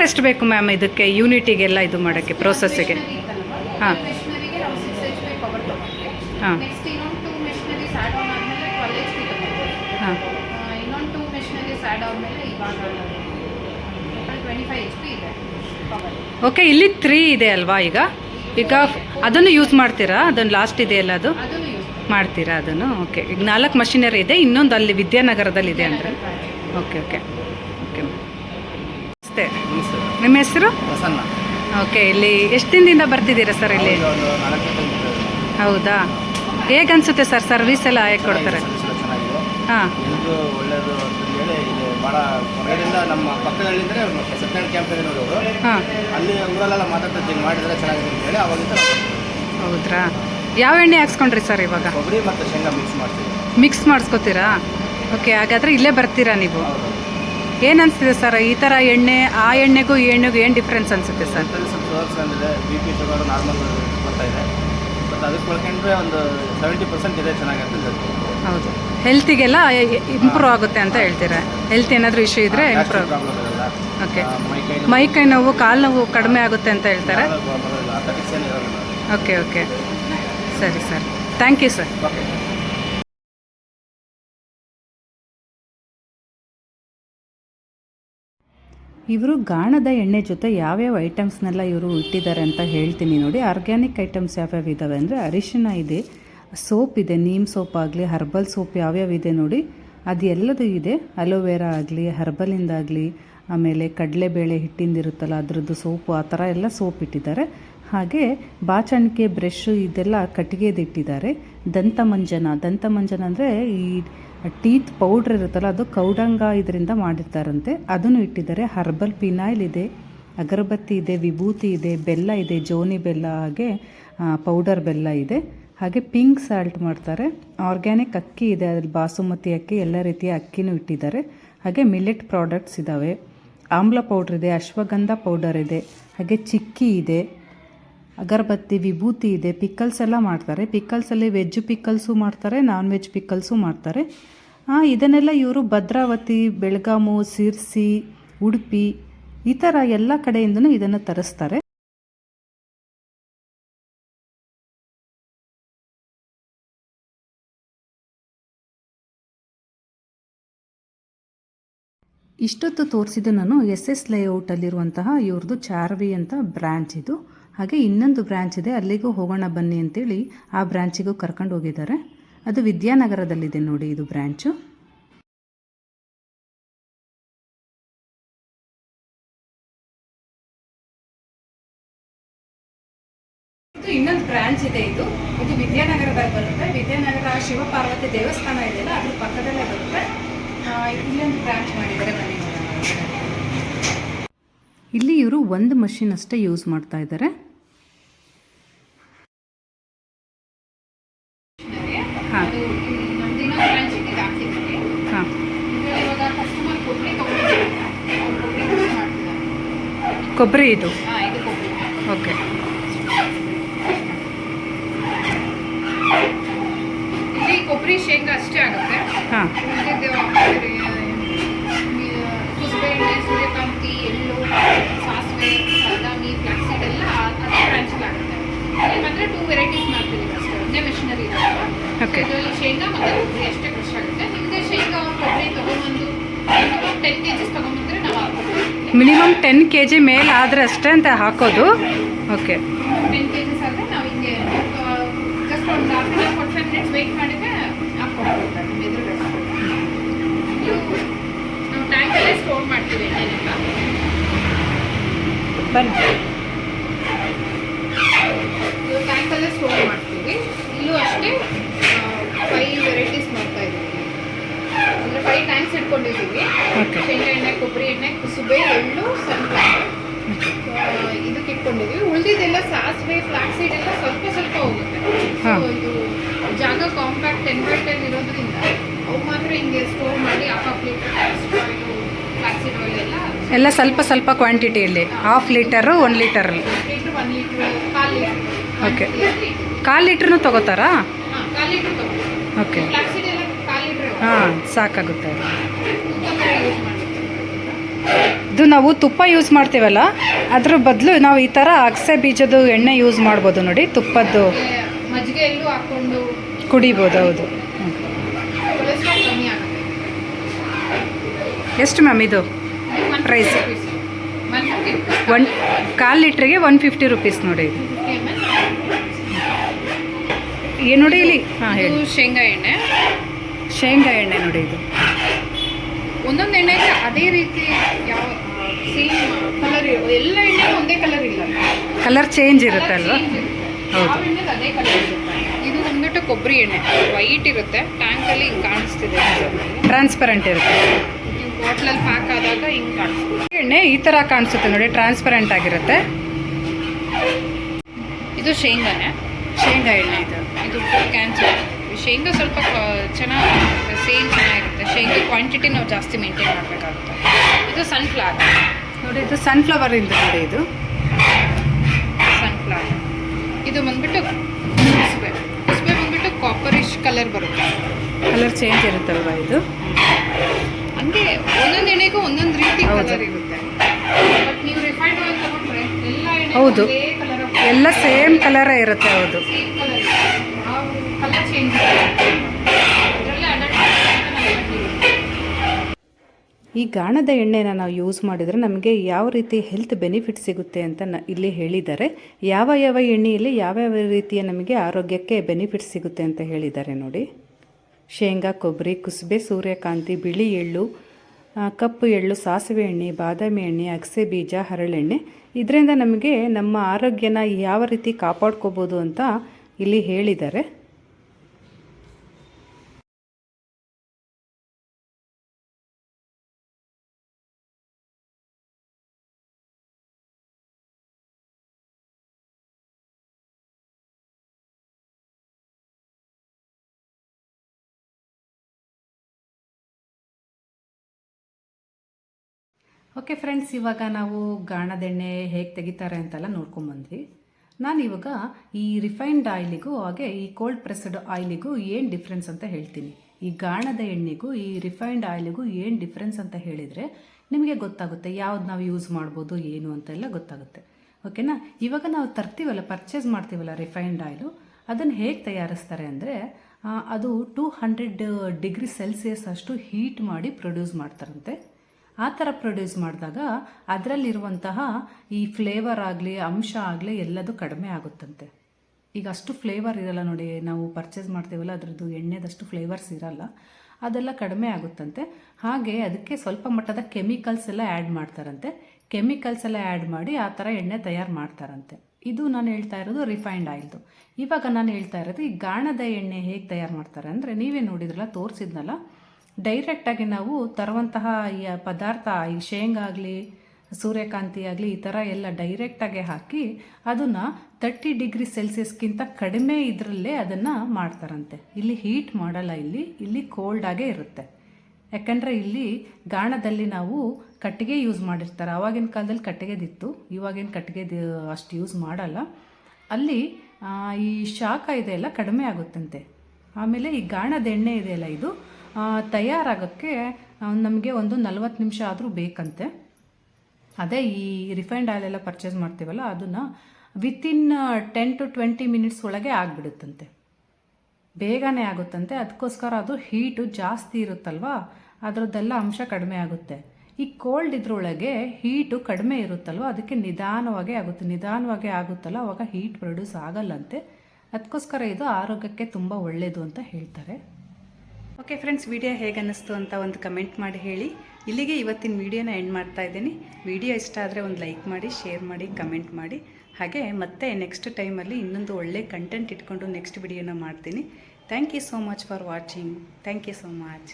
ಪವರ್ ಎಷ್ಟು ಬೇಕು ಮ್ಯಾಮ್ ಇದಕ್ಕೆ ಯೂನಿಟಿಗೆಲ್ಲ ಇದು ಮಾಡೋಕ್ಕೆ ಪ್ರೋಸೆಸ್ಸಿಗೆ ಹಾಂ. ಹಾಂ. ಓಕೆ ಇಲ್ಲಿ ತ್ರೀ ಇದೆ ಅಲ್ವಾ ಈಗ? ಈಗ ಅದನ್ನು ಯೂಸ್ ಮಾಡ್ತೀರಾ? ಅದನ್ನು ಲಾಸ್ಟ್ ಇದೆ ಅಲ್ಲ ಅದು? ಮಾಡ್ತೀರಾ ಅದನ್ನು? ಓಕೆ ಈಗ ನಾಲ್ಕು ಮಷಿನರಿ ಇದೆ ಇನ್ನೊಂದು ಅಲ್ಲಿ ವಿದ್ಯಾನಗರದಲ್ಲಿ ಇದೆ ಅಂದರೆ? ಓಕೆ ಓಕೆ ಅಷ್ಟೇ ನಿಮ್ಮ ಹೆಸರು? ಪ್ರಸನ್ನ. ಓಕೆ ಇಲ್ಲಿ ಎಷ್ಟು ದಿನದಿಂದ ಬರ್ತಿದ್ದೀರಾ ಸರ್ ಇಲ್ಲಿ? ಒಂದು ನಾಲ್ಕು ಹೌದಾ? ಹೇಗೆ ಅನಿಸುತ್ತೆ ಸರ್ ಸರ್ವಿಸ್ ಎಲ್ಲ ಹೇಗೆ ಕೊಡ್ತಾರೆ? ಚೆನ್ನಾಗಿದೆ. ಹಾಂ. ಅಂತ ಹೇಳಿ ಇದು ಭಾಳ ಹೊರಗಡೆಯಿಂದ ನಮ್ಮ ಪಕ್ಕದಲ್ಲಿದ್ದರೆ ಸೆಕೆಂಡ್ ಕ್ಯಾಂಪ್ ಇದೆ ನೋಡಿ ಅವರು. ಹಾಂ. ಅಲ್ಲಿ ಊರಲ್ಲೆಲ್ಲ ಮಾತಾಡ್ತಾ ಹಿಂಗೆ ಮಾಡಿದರೆ ಚೆನ್ನಾಗಿದೆ ಅಂತ ಹೇಳಿ ಅವಾಗಿಂದ ಹೌದ್ರಾ? ಯಾವ ಎಣ್ಣೆ ಹಾಕ್ಸ್ಕೊಂಡ್ರಿ ಸರ್ ಇವಾಗ? ಕೊಬ್ಬರಿ ಮತ್ತು ಶೇಂಗಾ ಮಿಕ್ಸ್ ಮಾಡ್ತೀವಿ. ಮಿಕ್ಸ್ ಮಾಡ್ಸ್ಕೊತೀರಾ? ಓಕೆ ಹಾಗಾದರೆ ಇಲ್ಲೇ ಬರ್ತೀರಾ ನೀವು? ಹೌದು. ಏನು ಅನಿಸ್ತಿದೆ ಸರ್? ಈ ಥರ ಎಣ್ಣೆ ಆ ಎಣ್ಣೆಗೂ ಈ ಎಣ್ಣೆಗೂ ಏನು ಡಿಫ್ರೆನ್ಸ್ ಅನಿಸುತ್ತೆ ಸರ್? ಅದರಲ್ಲಿ ಸ್ವಲ್ಪ ಶುಗರ್ಸ್ ಅಂದಿದೆ ಬಿ ಪಿ ಶುಗರ್ ನಾರ್ಮಲ್ ಬರ್ತಾ ಇದೆ. ಬಟ್ ಅದಕ್ಕೆ ಒಳ್ಕೊಂಡ್ರೆ ಒಂದು ಸೆವೆಂಟಿ ಪರ್ಸೆಂಟ್ ಇದೆ ಚೆನ್ನಾಗಿರುತ್ತೆ ಅಂತ ಹೇಳ್ತೀನಿ. ಹೌದು. ಹೆಲ್ತಿಗೆಲ್ಲ ಇಂಪ್ರೂವ್ ಆಗುತ್ತೆ ಅಂತ ಹೇಳ್ತೀರಾ? ಹೆಲ್ತ್ ಏನಾದರೂ ಇಶ್ಯೂ ಇದ್ದರೆ Gastric ಇಂಪ್ರೂವ್ ಓಕೆ ಮೈ ಕೈ ನೋವು. ಕಾಲು ನೋವು ಕಡಿಮೆ ಆಗುತ್ತೆ ಅಂತ ಹೇಳ್ತಾರೆ? ಓಕೆ ಓಕೆ ಸರಿ ಸರ್. ಥ್ಯಾಂಕ್ ಯು ಸರ್ ಇವರು ಗಾಣದ ಎಣ್ಣೆ ಜೊತೆ ಯಾವ್ಯಾವ ಐಟಮ್ಸ್ನೆಲ್ಲ ಇವರು ಇಟ್ಟಿದ್ದಾರೆ ಅಂತ ಹೇಳ್ತೀನಿ ನೋಡಿ. ಆರ್ಗ್ಯಾನಿಕ್ ಐಟಮ್ಸ್ ಯಾವ್ಯಾವ ಇದ್ದಾವೆ ಅಂದರೆ ಅರಿಶಿನ ಇದೆ, ಸೋಪ್ ಇದೆ, ನೀಮ್ ಸೋಪ್ ಆಗಲಿ, ಹರ್ಬಲ್ ಸೋಪ್ ಯಾವ್ಯಾವ ಇದೆ ನೋಡಿ. ಅದು ಎಲ್ಲದೂ ಇದೆ. ಅಲೋವೆರಾ ಆಗಲಿ ಹರ್ಬಲಿಂದಾಗಲಿ ಆಮೇಲೆ ಕಡಲೆಬೇಳೆ ಹಿಟ್ಟಿಂದಿರುತ್ತಲ್ಲ, ಅದರದ್ದು ಸೋಪು, ಆ ಥರ ಎಲ್ಲ ಸೋಪ್ ಇಟ್ಟಿದ್ದಾರೆ. ಹಾಗೆ ಬಾಚಣಿಕೆ, ಬ್ರಷ್ ಇದೆಲ್ಲ ಕಟ್ಟಿಗೆದಿಟ್ಟಿದ್ದಾರೆ. ದಂತಮಂಜನ ದಂತಮಂಜನ ಅಂದರೆ ಈ ಟೀತ್ ಪೌಡ್ರ್ ಇರುತ್ತಲ್ಲ, ಅದು ಕೌಡಂಗ ಇದರಿಂದ ಮಾಡಿರ್ತಾರಂತೆ. ಅದನ್ನು ಇಟ್ಟಿದ್ದಾರೆ. ಹರ್ಬಲ್ ಪಿನಾಯ್ಲ್ ಇದೆ, ಅಗರಬತ್ತಿ ಇದೆ, ವಿಭೂತಿ ಇದೆ, ಬೆಲ್ಲ ಇದೆ, ಜೋನಿ ಬೆಲ್ಲ ಹಾಗೆ ಪೌಡರ್ ಬೆಲ್ಲ ಇದೆ. ಹಾಗೆ ಪಿಂಕ್ ಸಾಲ್ಟ್ ಮಾಡ್ತಾರೆ. ಆರ್ಗ್ಯಾನಿಕ್ ಅಕ್ಕಿ ಇದೆ, ಅದ್ರಲ್ಲಿ ಬಾಸುಮತಿ ಅಕ್ಕಿ, ಎಲ್ಲ ರೀತಿಯ ಅಕ್ಕಿನೂ ಇಟ್ಟಿದ್ದಾರೆ. ಹಾಗೆ ಮಿಲೆಟ್ ಪ್ರಾಡಕ್ಟ್ಸ್ ಇದ್ದಾವೆ ಆಮ್ಲ ಪೌಡ್ರ್ ಇದೆ, ಅಶ್ವಗಂಧ ಪೌಡರ್ ಇದೆ, ಹಾಗೆ ಚಿಕ್ಕಿ ಇದೆ. ಅಗರಬತ್ತಿ ವಿಭೂತಿ ಇದೆ ಪಿಕಲ್ಸ್ ಎಲ್ಲ ಮಾಡ್ತಾರೆ. ಪಿಕಲ್ಸಲ್ಲಿ ವೆಜ್ ಪಿಕಲ್ಸು ಮಾಡ್ತಾರೆ ನಾನ್ ವೆಜ್ ಪಿಕಲ್ಸು ಮಾಡ್ತಾರೆ. ಇದನ್ನೆಲ್ಲ ಇವರು ಭದ್ರಾವತಿ, ಬೆಳಗಾಮು, ಸಿರ್ಸಿ, ಉಡುಪಿ ಈ ಥರ ಎಲ್ಲ ಕಡೆಯಿಂದನೂ ಇದನ್ನು ತರಿಸ್ತಾರೆ. ಇಷ್ಟೊತ್ತು ತೋರಿಸಿದ್ದು ನಾನು ಎಸ್ ಎಸ್ ಲೇಔಟಲ್ಲಿರುವಂತಹ ಇವ್ರದ್ದು ಚಾರ್ವಿ ಅಂತ ಬ್ರ್ಯಾಂಚ್ ಇದು. ಹಾಗೆ ಇನ್ನೊಂದು ಬ್ರ್ಯಾಂಚ್ ಇದೆ, ಅಲ್ಲಿಗೂ ಹೋಗೋಣ ಬನ್ನಿ ಅಂತೇಳಿ ಆ ಬ್ರ್ಯಾಂಚಿಗೂ ಕರ್ಕೊಂಡು ಹೋಗಿದ್ದಾರೆ. ಅದು ವಿದ್ಯಾನಗರದಲ್ಲಿದೆ ನೋಡಿ ಇದು ಬ್ರ್ಯಾಂಚು ಒಂದು ಮಷಿನ್ ಅಷ್ಟೇ ಯೂಸ್ ಮಾಡ್ತಾ ಇದ್ದಾರೆ. ಕೊಬ್ಬರಿ ಇದು? ಓಕೆ. ಕೊಬ್ಬರಿ ಶೇಂಗಾ ಅಷ್ಟೇ ಆಗುತ್ತೆ. ಹಾಂ. ಮಾತ್ರ ಟೂ ವೆರೈಟೀಸ್ ಮಾಡ್ತೀವಿ ಒಂದೇ ಮೆಷಿನರಿ ಓಕೆ ಇದರಲ್ಲಿ ಶೇಂಗಾ ಮತ್ತು ಕೊಬ್ಬರಿ ಅಷ್ಟೇ ಆಗುತ್ತೆ. ನಿಮಗೆ ಶೇಂಗಾ ಅವ್ರು ಕೊಬ್ಬರಿ ತೊಗೊಂಬಂದು ಟೆನ್ ಕೆ ಜಿಸ್ ತೊಗೊಂಬಂದ್ರೆ ನಾವು ಹಾಕೋದು ಮಿನಿಮಮ್ ಟೆನ್ ಕೆ ಜಿ ಮೇಲೆ ಆದರೆ ಅಷ್ಟೇ ಅಂತ ಹಾಕೋದು? ಓಕೆ ಟೆನ್ ಕೆ ಜಿಸ್ ಆದರೆ ನಾವು ಹಿಂಗೆ ಜಸ್ಟ್ ಒಂದು half an hour forty five minutes wait ಮಾಡಿದ್ರೆ ನಿಮ್ಮ ಎದುರುಗಡೆ ಇದು ನಾವು ಟ್ಯಾಂಕಲ್ಲೇ ಸ್ಟೋರ್ ಮಾಡ್ತೀವಿ ಎಣ್ಣೆನೆಲ್ಲ. ಬನ್ನಿ. ಟ್ಯಾಂಕಲ್ಲೇ ಸ್ಟೋರ್ ಮಾಡ್ತೀವಿ. ಇಲ್ಲೂ ಅಷ್ಟೇ ಫೈವ್ ವೆರೈಟೀಸ್ ಮಾಡ್ತಾ ಇದ್ದೀವಿ. ಅಂದರೆ ಫೈವ್ ಟ್ಯಾಂಕ್ಸ್ ಇಟ್ಕೊಂಡಿದ್ದೀವಿ. ಶೇಂಗಾ ಎಣ್ಣೆ ಕೊಬ್ಬರಿ ಎಣ್ಣೆ ಕುಸುಬೆ ಎಳ್ಳು ಸನ್ಫ್ಲವರ್ ಇದಕ್ಕೆ ಇಟ್ಕೊಂಡಿದ್ದೀವಿ. ಉಳಿದಿದ್ದೆಲ್ಲ ಸಾಸಿವೆ ಫ್ಲಾಕ್ ಸೀಡ್ ಎಲ್ಲ ಸ್ವಲ್ಪ ಸ್ವಲ್ಪ ಹೋಗುತ್ತೆ. ಇದು ಜಾಗ ಕಾಂಪ್ಯಾಕ್ಟ್ ಟೆನ್ ಬೈ ಟೆನ್ ಇರೋದ್ರಿಂದ ಅವು ಮಾತ್ರ ಹಿಂಗೆ ಸ್ಟೋರ್ ಮಾಡಿ half half litre oil flax seed oil ಎಲ್ಲ ಎಲ್ಲ ಸ್ವಲ್ಪ ಸ್ವಲ್ಪ ಕ್ವಾಂಟಿಟಿಯಲ್ಲಿ ಹಾಫ್ ಲೀಟರು ಒನ್ ಲೀಟರಲ್ಲಿ ಲೀಟ್ರ್ ಒನ್ ಲೀಟ್ರ್ ಕಾಲು ಲೀಟ್ರ್ Okay. ಕಾಲು ಲೀಟ್ರೂ ತೊಗೋತಾರಾ ಓಕೆ. ಹಾಂ ಸಾಕಾಗುತ್ತೆ ಇದು ನಾವು ತುಪ್ಪ ಯೂಸ್ ಮಾಡ್ತೀವಲ್ಲ ಅದ್ರ ಬದಲು ನಾವು ಈ ಥರ ಅಗಸೆ ಬೀಜದ ಎಣ್ಣೆ ಯೂಸ್ ಮಾಡ್ಬೋದು ನೋಡಿ ತುಪ್ಪದ್ದು. ಕುಡಿಬೋದು ಹೌದು. ಎಷ್ಟು ಮ್ಯಾಮ್ ಇದು? ಪ್ರೈಸ್ ಒನ್ ಕಾಲು ಲೀಟ್ರಿಗೆ ಒನ್ ಫಿಫ್ಟಿ ರುಪೀಸ್ ನೋಡಿ ಇದು. ಏನು ನೋಡಿ ಇಲ್ಲಿ. ಹಾಂ ಹೇಳಿ. ಶೇಂಗಾ ಎಣ್ಣೆ. ಶೇಂಗಾ ಎಣ್ಣೆ ನೋಡಿ ಇದು. ಒಂದೊಂದು ಎಣ್ಣೆಗೆ ಅದೇ ರೀತಿ ಯಾವ ಸೇಮ್ ಕಲರ್ ಎಲ್ಲ ಎಣ್ಣೆ ಒಂದೇ ಕಲರ್ ಇಲ್ಲ. ಕಲರ್ ಚೇಂಜ್ ಇರುತ್ತೆ ಅಲ್ವಾ. ಹೌದು. ಅದೇ ಕಲರ್ ಇರುತ್ತೆ. ಇದು ಬಂದ್ಬಿಟ್ಟು ಕೊಬ್ಬರಿ ಎಣ್ಣೆ. ವೈಟ್ ಇರುತ್ತೆ. ಟ್ಯಾಂಕಲ್ಲಿ ಹಿಂಗೆ ಕಾಣಿಸ್ತಿದೆ ಟ್ರಾನ್ಸ್ಪರೆಂಟ್ ಇರುತ್ತೆ. ಬಾಟ್ಲಲ್ಲಿ ಪ್ಯಾಕ್ ಆದಾಗ ಹಿಂಗೆ ಕಾಣಿಸ್ತಿದೆ. ಎಣ್ಣೆ ಈ ಥರ ಕಾಣಿಸುತ್ತೆ ನೋಡಿ ಟ್ರಾನ್ಸ್ಪರೆಂಟ್ ಆಗಿರುತ್ತೆ. ಇದು ಶೇಂಗಾನೆ. ಶೇಂಗಾ ಎಣ್ಣೆ ಇದು. ಇದು ಕ್ಯಾನ್ಸರ್ ಶೇಂಗಾ ಸ್ವಲ್ಪ ಚೆನ್ನಾಗಿ ಸೇಲ್ ಚೆನ್ನಾಗಿರುತ್ತೆ. ಶೇಂಗಾ ಕ್ವಾಂಟಿಟಿ ನಾವು ಜಾಸ್ತಿ ಮೇಂಟೈನ್ ಮಾಡಬೇಕಾಗುತ್ತೆ. ಇದು ಸನ್ಫ್ಲವರ್ ನೋಡಿ ಇದು ಸನ್ಫ್ಲವರ್ ಇಂದ ನೋಡಿ ಇದು. ಸನ್ಫ್ಲವರ್ ಇದು ಬಂದ್ಬಿಟ್ಟು ಕುಸುಬೆ ಕುಸುಬೆ ಬಂದ್ಬಿಟ್ಟು ಕಾಪರಿಶ್ ಕಲರ್ ಬರುತ್ತೆ. ಕಲರ್ ಚೇಂಜ್ ಇರುತ್ತಲ್ವಾ ಇದು? ಹಂಗೆ ಒಂದೊಂದು ಎಣ್ಣೆಗೂ ಒಂದೊಂದು ರೀತಿ ಕಲರ್ ಇರುತ್ತೆ. ಬಟ್ ನೀವು ರಿಫೈಂಡ್ ಆಯಿಲ್ ತಗೊಂಡ್ರೆ ಎಲ್ಲ ಎಣ್ಣೆ ಹೌದು. ಎಲ್ಲ ಸೇಮ್ ಕಲರೇ ಇರುತ್ತೆ ಹೌದು ಸೇಮ್ ಕಲರ್ ಯಾವ ಕಲರ್ ಚೇಂಜ್ ಅದರಲ್ಲೇ ಅಡಲ್ಟ್ ಈ ಗಾಣದ ಎಣ್ಣೆನ ನಾವು ಯೂಸ್ ಮಾಡಿದರೆ ನಮಗೆ ಯಾವ ರೀತಿ ಹೆಲ್ತ್ ಬೆನಿಫಿಟ್ ಸಿಗುತ್ತೆ ಅಂತ ನ ಇಲ್ಲಿ ಹೇಳಿದ್ದಾರೆ. ಯಾವ ಯಾವ ಎಣ್ಣೆಯಲ್ಲಿ ಯಾವ ರೀತಿಯ ನಮಗೆ ಆರೋಗ್ಯಕ್ಕೆ ಬೆನಿಫಿಟ್ ಸಿಗುತ್ತೆ ಅಂತ ಹೇಳಿದ್ದಾರೆ ನೋಡಿ. ಶೇಂಗಾ, ಕೊಬ್ಬರಿ, ಕುಸುಬೆ, ಸೂರ್ಯಕಾಂತಿ, ಬಿಳಿ ಎಳ್ಳು ಕಪ್ಪು ಎಳ್ಳು, ಸಾಸಿವೆ ಎಣ್ಣೆ, ಬಾದಾಮಿ ಎಣ್ಣೆ, ಅಗಸೆ ಬೀಜ ಹರಳೆಣ್ಣೆ ಇದರಿಂದ ನಮಗೆ ನಮ್ಮ ಆರೋಗ್ಯನ ಯಾವ ರೀತಿ ಕಾಪಾಡ್ಕೋಬೋದು ಅಂತ ಇಲ್ಲಿ ಹೇಳಿದ್ದಾರೆ. ಓಕೆ ಫ್ರೆಂಡ್ಸ್ ಇವಾಗ ನಾವು ಗಾಣದೆಣ್ಣೆ ಹೇಗೆ ತೆಗಿತಾರೆ ಅಂತೆಲ್ಲ ನೋಡ್ಕೊಂಬಂದ್ವಿ ನಾನು ಇವಾಗ ಈ ರಿಫೈನ್ಡ್ ಆಯಿಲಿಗೂ ಹಾಗೆ ಈ ಕೋಲ್ಡ್ ಪ್ರೆಸ್ಡ್ ಆಯಿಲಿಗೂ ಏನು ಡಿಫ್ರೆನ್ಸ್ ಅಂತ ಹೇಳ್ತೀನಿ. ಈ ಗಾಣದ ಎಣ್ಣೆಗೂ ಈ ರಿಫೈನ್ಡ್ ಆಯಿಲಿಗೂ ಏನು ಡಿಫ್ರೆನ್ಸ್ ಅಂತ ಹೇಳಿದರೆ ನಿಮಗೆ ಗೊತ್ತಾಗುತ್ತೆ ಯಾವ್ದು ನಾವು ಯೂಸ್ ಮಾಡ್ಬೋದು, ಏನು ಅಂತೆಲ್ಲ ಗೊತ್ತಾಗುತ್ತೆ. ಓಕೆನಾ ಇವಾಗ ನಾವು ತರ್ತೀವಲ್ಲ ಪರ್ಚೇಸ್ ಮಾಡ್ತೀವಲ್ಲ ರಿಫೈನ್ಡ್ ಆಯಿಲು ಅದನ್ನು ಹೇಗೆ ತಯಾರಿಸ್ತಾರೆ ಅಂದರೆ ಅದು ಟೂ ಹಂಡ್ರೆಡ್ ಡಿಗ್ರಿ ಸೆಲ್ಸಿಯಸ್ ಅಷ್ಟು ಹೀಟ್ ಮಾಡಿ ಪ್ರೊಡ್ಯೂಸ್ ಮಾಡ್ತಾರಂತೆ. ಆ ಥರ ಪ್ರೊಡ್ಯೂಸ್ ಮಾಡಿದಾಗ ಅದರಲ್ಲಿರುವಂತಹ ಈ ಫ್ಲೇವರ್ ಆಗಲಿ, ಅಂಶ ಆಗಲಿ ಎಲ್ಲದೂ ಕಡಿಮೆ ಆಗುತ್ತಂತೆ. ಈಗ ಅಷ್ಟು ಫ್ಲೇವರ್ ಇರಲ್ಲ ನೋಡಿ, ನಾವು ಪರ್ಚೇಸ್ ಮಾಡ್ತೀವಲ್ಲ, ಅದರದ್ದು ಎಣ್ಣೆದಷ್ಟು ಫ್ಲೇವರ್ಸ್ ಇರಲ್ಲ. ಅದೆಲ್ಲ ಕಡಿಮೆ ಆಗುತ್ತಂತೆ. ಹಾಗೆ ಅದಕ್ಕೆ ಸ್ವಲ್ಪ ಮಟ್ಟದ ಕೆಮಿಕಲ್ಸ್ ಎಲ್ಲ ಆ್ಯಡ್ ಮಾಡ್ತಾರಂತೆ. ಕೆಮಿಕಲ್ಸ್ ಎಲ್ಲ ಆ್ಯಡ್ ಮಾಡಿ ಆ ಥರ ಎಣ್ಣೆ ತಯಾರು ಮಾಡ್ತಾರಂತೆ. ಇದು ನಾನು ಹೇಳ್ತಾ ಇರೋದು ರಿಫೈನ್ಡ್ ಆಯಿಲ್ದು ಇವಾಗ ನಾನು ಹೇಳ್ತಾ ಇರೋದು ಈ ಗಾಣದ ಎಣ್ಣೆ ಹೇಗೆ ತಯಾರು ಮಾಡ್ತಾರೆ ಅಂದರೆ ನೀವೇ ನೋಡಿದ್ರಲ್ಲ, ತೋರಿಸಿದ್ನಲ್ಲ. ಡೈರೆಕ್ಟಾಗಿ ನಾವು ತರುವಂತಹ ಈ ಪದಾರ್ಥ, ಈ ಶೇಂಗಾ ಆಗಲಿ, ಸೂರ್ಯಕಾಂತಿ ಆಗಲಿ, ಈ ಥರ ಎಲ್ಲ ಡೈರೆಕ್ಟಾಗಿ ಹಾಕಿ ಅದನ್ನು ತರ್ಟಿ ಡಿಗ್ರಿ ಸೆಲ್ಸಿಯಸ್ಗಿಂತ ಕಡಿಮೆ ಇದರಲ್ಲೇ ಅದನ್ನು ಮಾಡ್ತಾರಂತೆ. ಇಲ್ಲಿ ಹೀಟ್ ಮಾಡಲ್ಲ ಇಲ್ಲಿ ಇಲ್ಲಿ ಕೋಲ್ಡಾಗೇ ಇರುತ್ತೆ. ಯಾಕಂದರೆ ಇಲ್ಲಿ ಗಾಣದಲ್ಲಿ ನಾವು ಕಟ್ಟಿಗೆ ಯೂಸ್ ಮಾಡಿರ್ತಾರೆ. ಆವಾಗಿನ ಕಾಲದಲ್ಲಿ ಕಟ್ಟಿಗೆದಿತ್ತು ಇವಾಗಿನ ಕಟ್ಟಿಗೆ ಅಷ್ಟು ಯೂಸ್ ಮಾಡಲ್ಲ. ಅಲ್ಲಿ ಈ ಶಾಖ ಇದೆಯಲ್ಲ ಕಡಿಮೆ ಆಗುತ್ತಂತೆ. ಆಮೇಲೆ ಈ ಗಾಣದ ಎಣ್ಣೆ ಇದೆಯಲ್ಲ ಇದು ತಯಾರಾಗೋಕ್ಕೆ ನಮಗೆ ಒಂದು ನಲ್ವತ್ತು ನಿಮಿಷ ಆದರೂ ಬೇಕಂತೆ. ಅದೇ ಈ ರಿಫೈನ್ಡ್ ಎಲ್ಲ ಪರ್ಚೇಸ್ ಮಾಡ್ತೀವಲ್ಲ, ಅದನ್ನು within ten to twenty minutes ಒಳಗೆ ಆಗಿಬಿಡುತ್ತಂತೆ. ಬೇಗನೆ ಆಗುತ್ತಂತೆ. ಅದಕ್ಕೋಸ್ಕರ ಅದು ಹೀಟು ಜಾಸ್ತಿ ಇರುತ್ತಲ್ವಾ? ಅದರದ್ದೆಲ್ಲ ಅಂಶ ಕಡಿಮೆ ಆಗುತ್ತೆ. ಈ ಕೋಲ್ಡ್ ಇದ್ರೊಳಗೆ ಹೀಟು ಕಡಿಮೆ ಇರುತ್ತಲ್ವ? ಅದಕ್ಕೆ ನಿಧಾನವಾಗಿ ಆಗುತ್ತೆ. ನಿಧಾನವಾಗಿ ಆಗುತ್ತಲ್ಲ, ಅವಾಗ ಹೀಟ್ ಪ್ರೊಡ್ಯೂಸ್ ಆಗಲ್ಲಂತೆ. ಅದಕ್ಕೋಸ್ಕರ ಇದು ಆರೋಗ್ಯಕ್ಕೆ ತುಂಬ ಒಳ್ಳೆಯದು ಅಂತ ಹೇಳ್ತಾರೆ. ಓಕೆ ಫ್ರೆಂಡ್ಸ್ ವಿಡಿಯೋ ಹೇಗೆ ಅನ್ನಿಸ್ತು ಅಂತ ಒಂದು ಕಮೆಂಟ್ ಮಾಡಿ ಹೇಳಿ. ಇಲ್ಲಿಗೆ ಇವತ್ತಿನ ವಿಡಿಯೋನ ಎಂಡ್ ಮಾಡ್ತಾ ಇದ್ದೀನಿ. ವಿಡಿಯೋ ಇಷ್ಟ ಆದರೆ ಒಂದು ಲೈಕ್ ಮಾಡಿ ಶೇರ್ ಮಾಡಿ ಕಮೆಂಟ್ ಮಾಡಿ. ಹಾಗೆ ಮತ್ತೆ ನೆಕ್ಸ್ಟ್ ಟೈಮಲ್ಲಿ ಇನ್ನೊಂದು ಒಳ್ಳೆ ಕಂಟೆಂಟ್ ಇಟ್ಕೊಂಡು ನೆಕ್ಸ್ಟ್ ವಿಡಿಯೋನ ಮಾಡ್ತೀನಿ. Thank you so much for watching thank you so much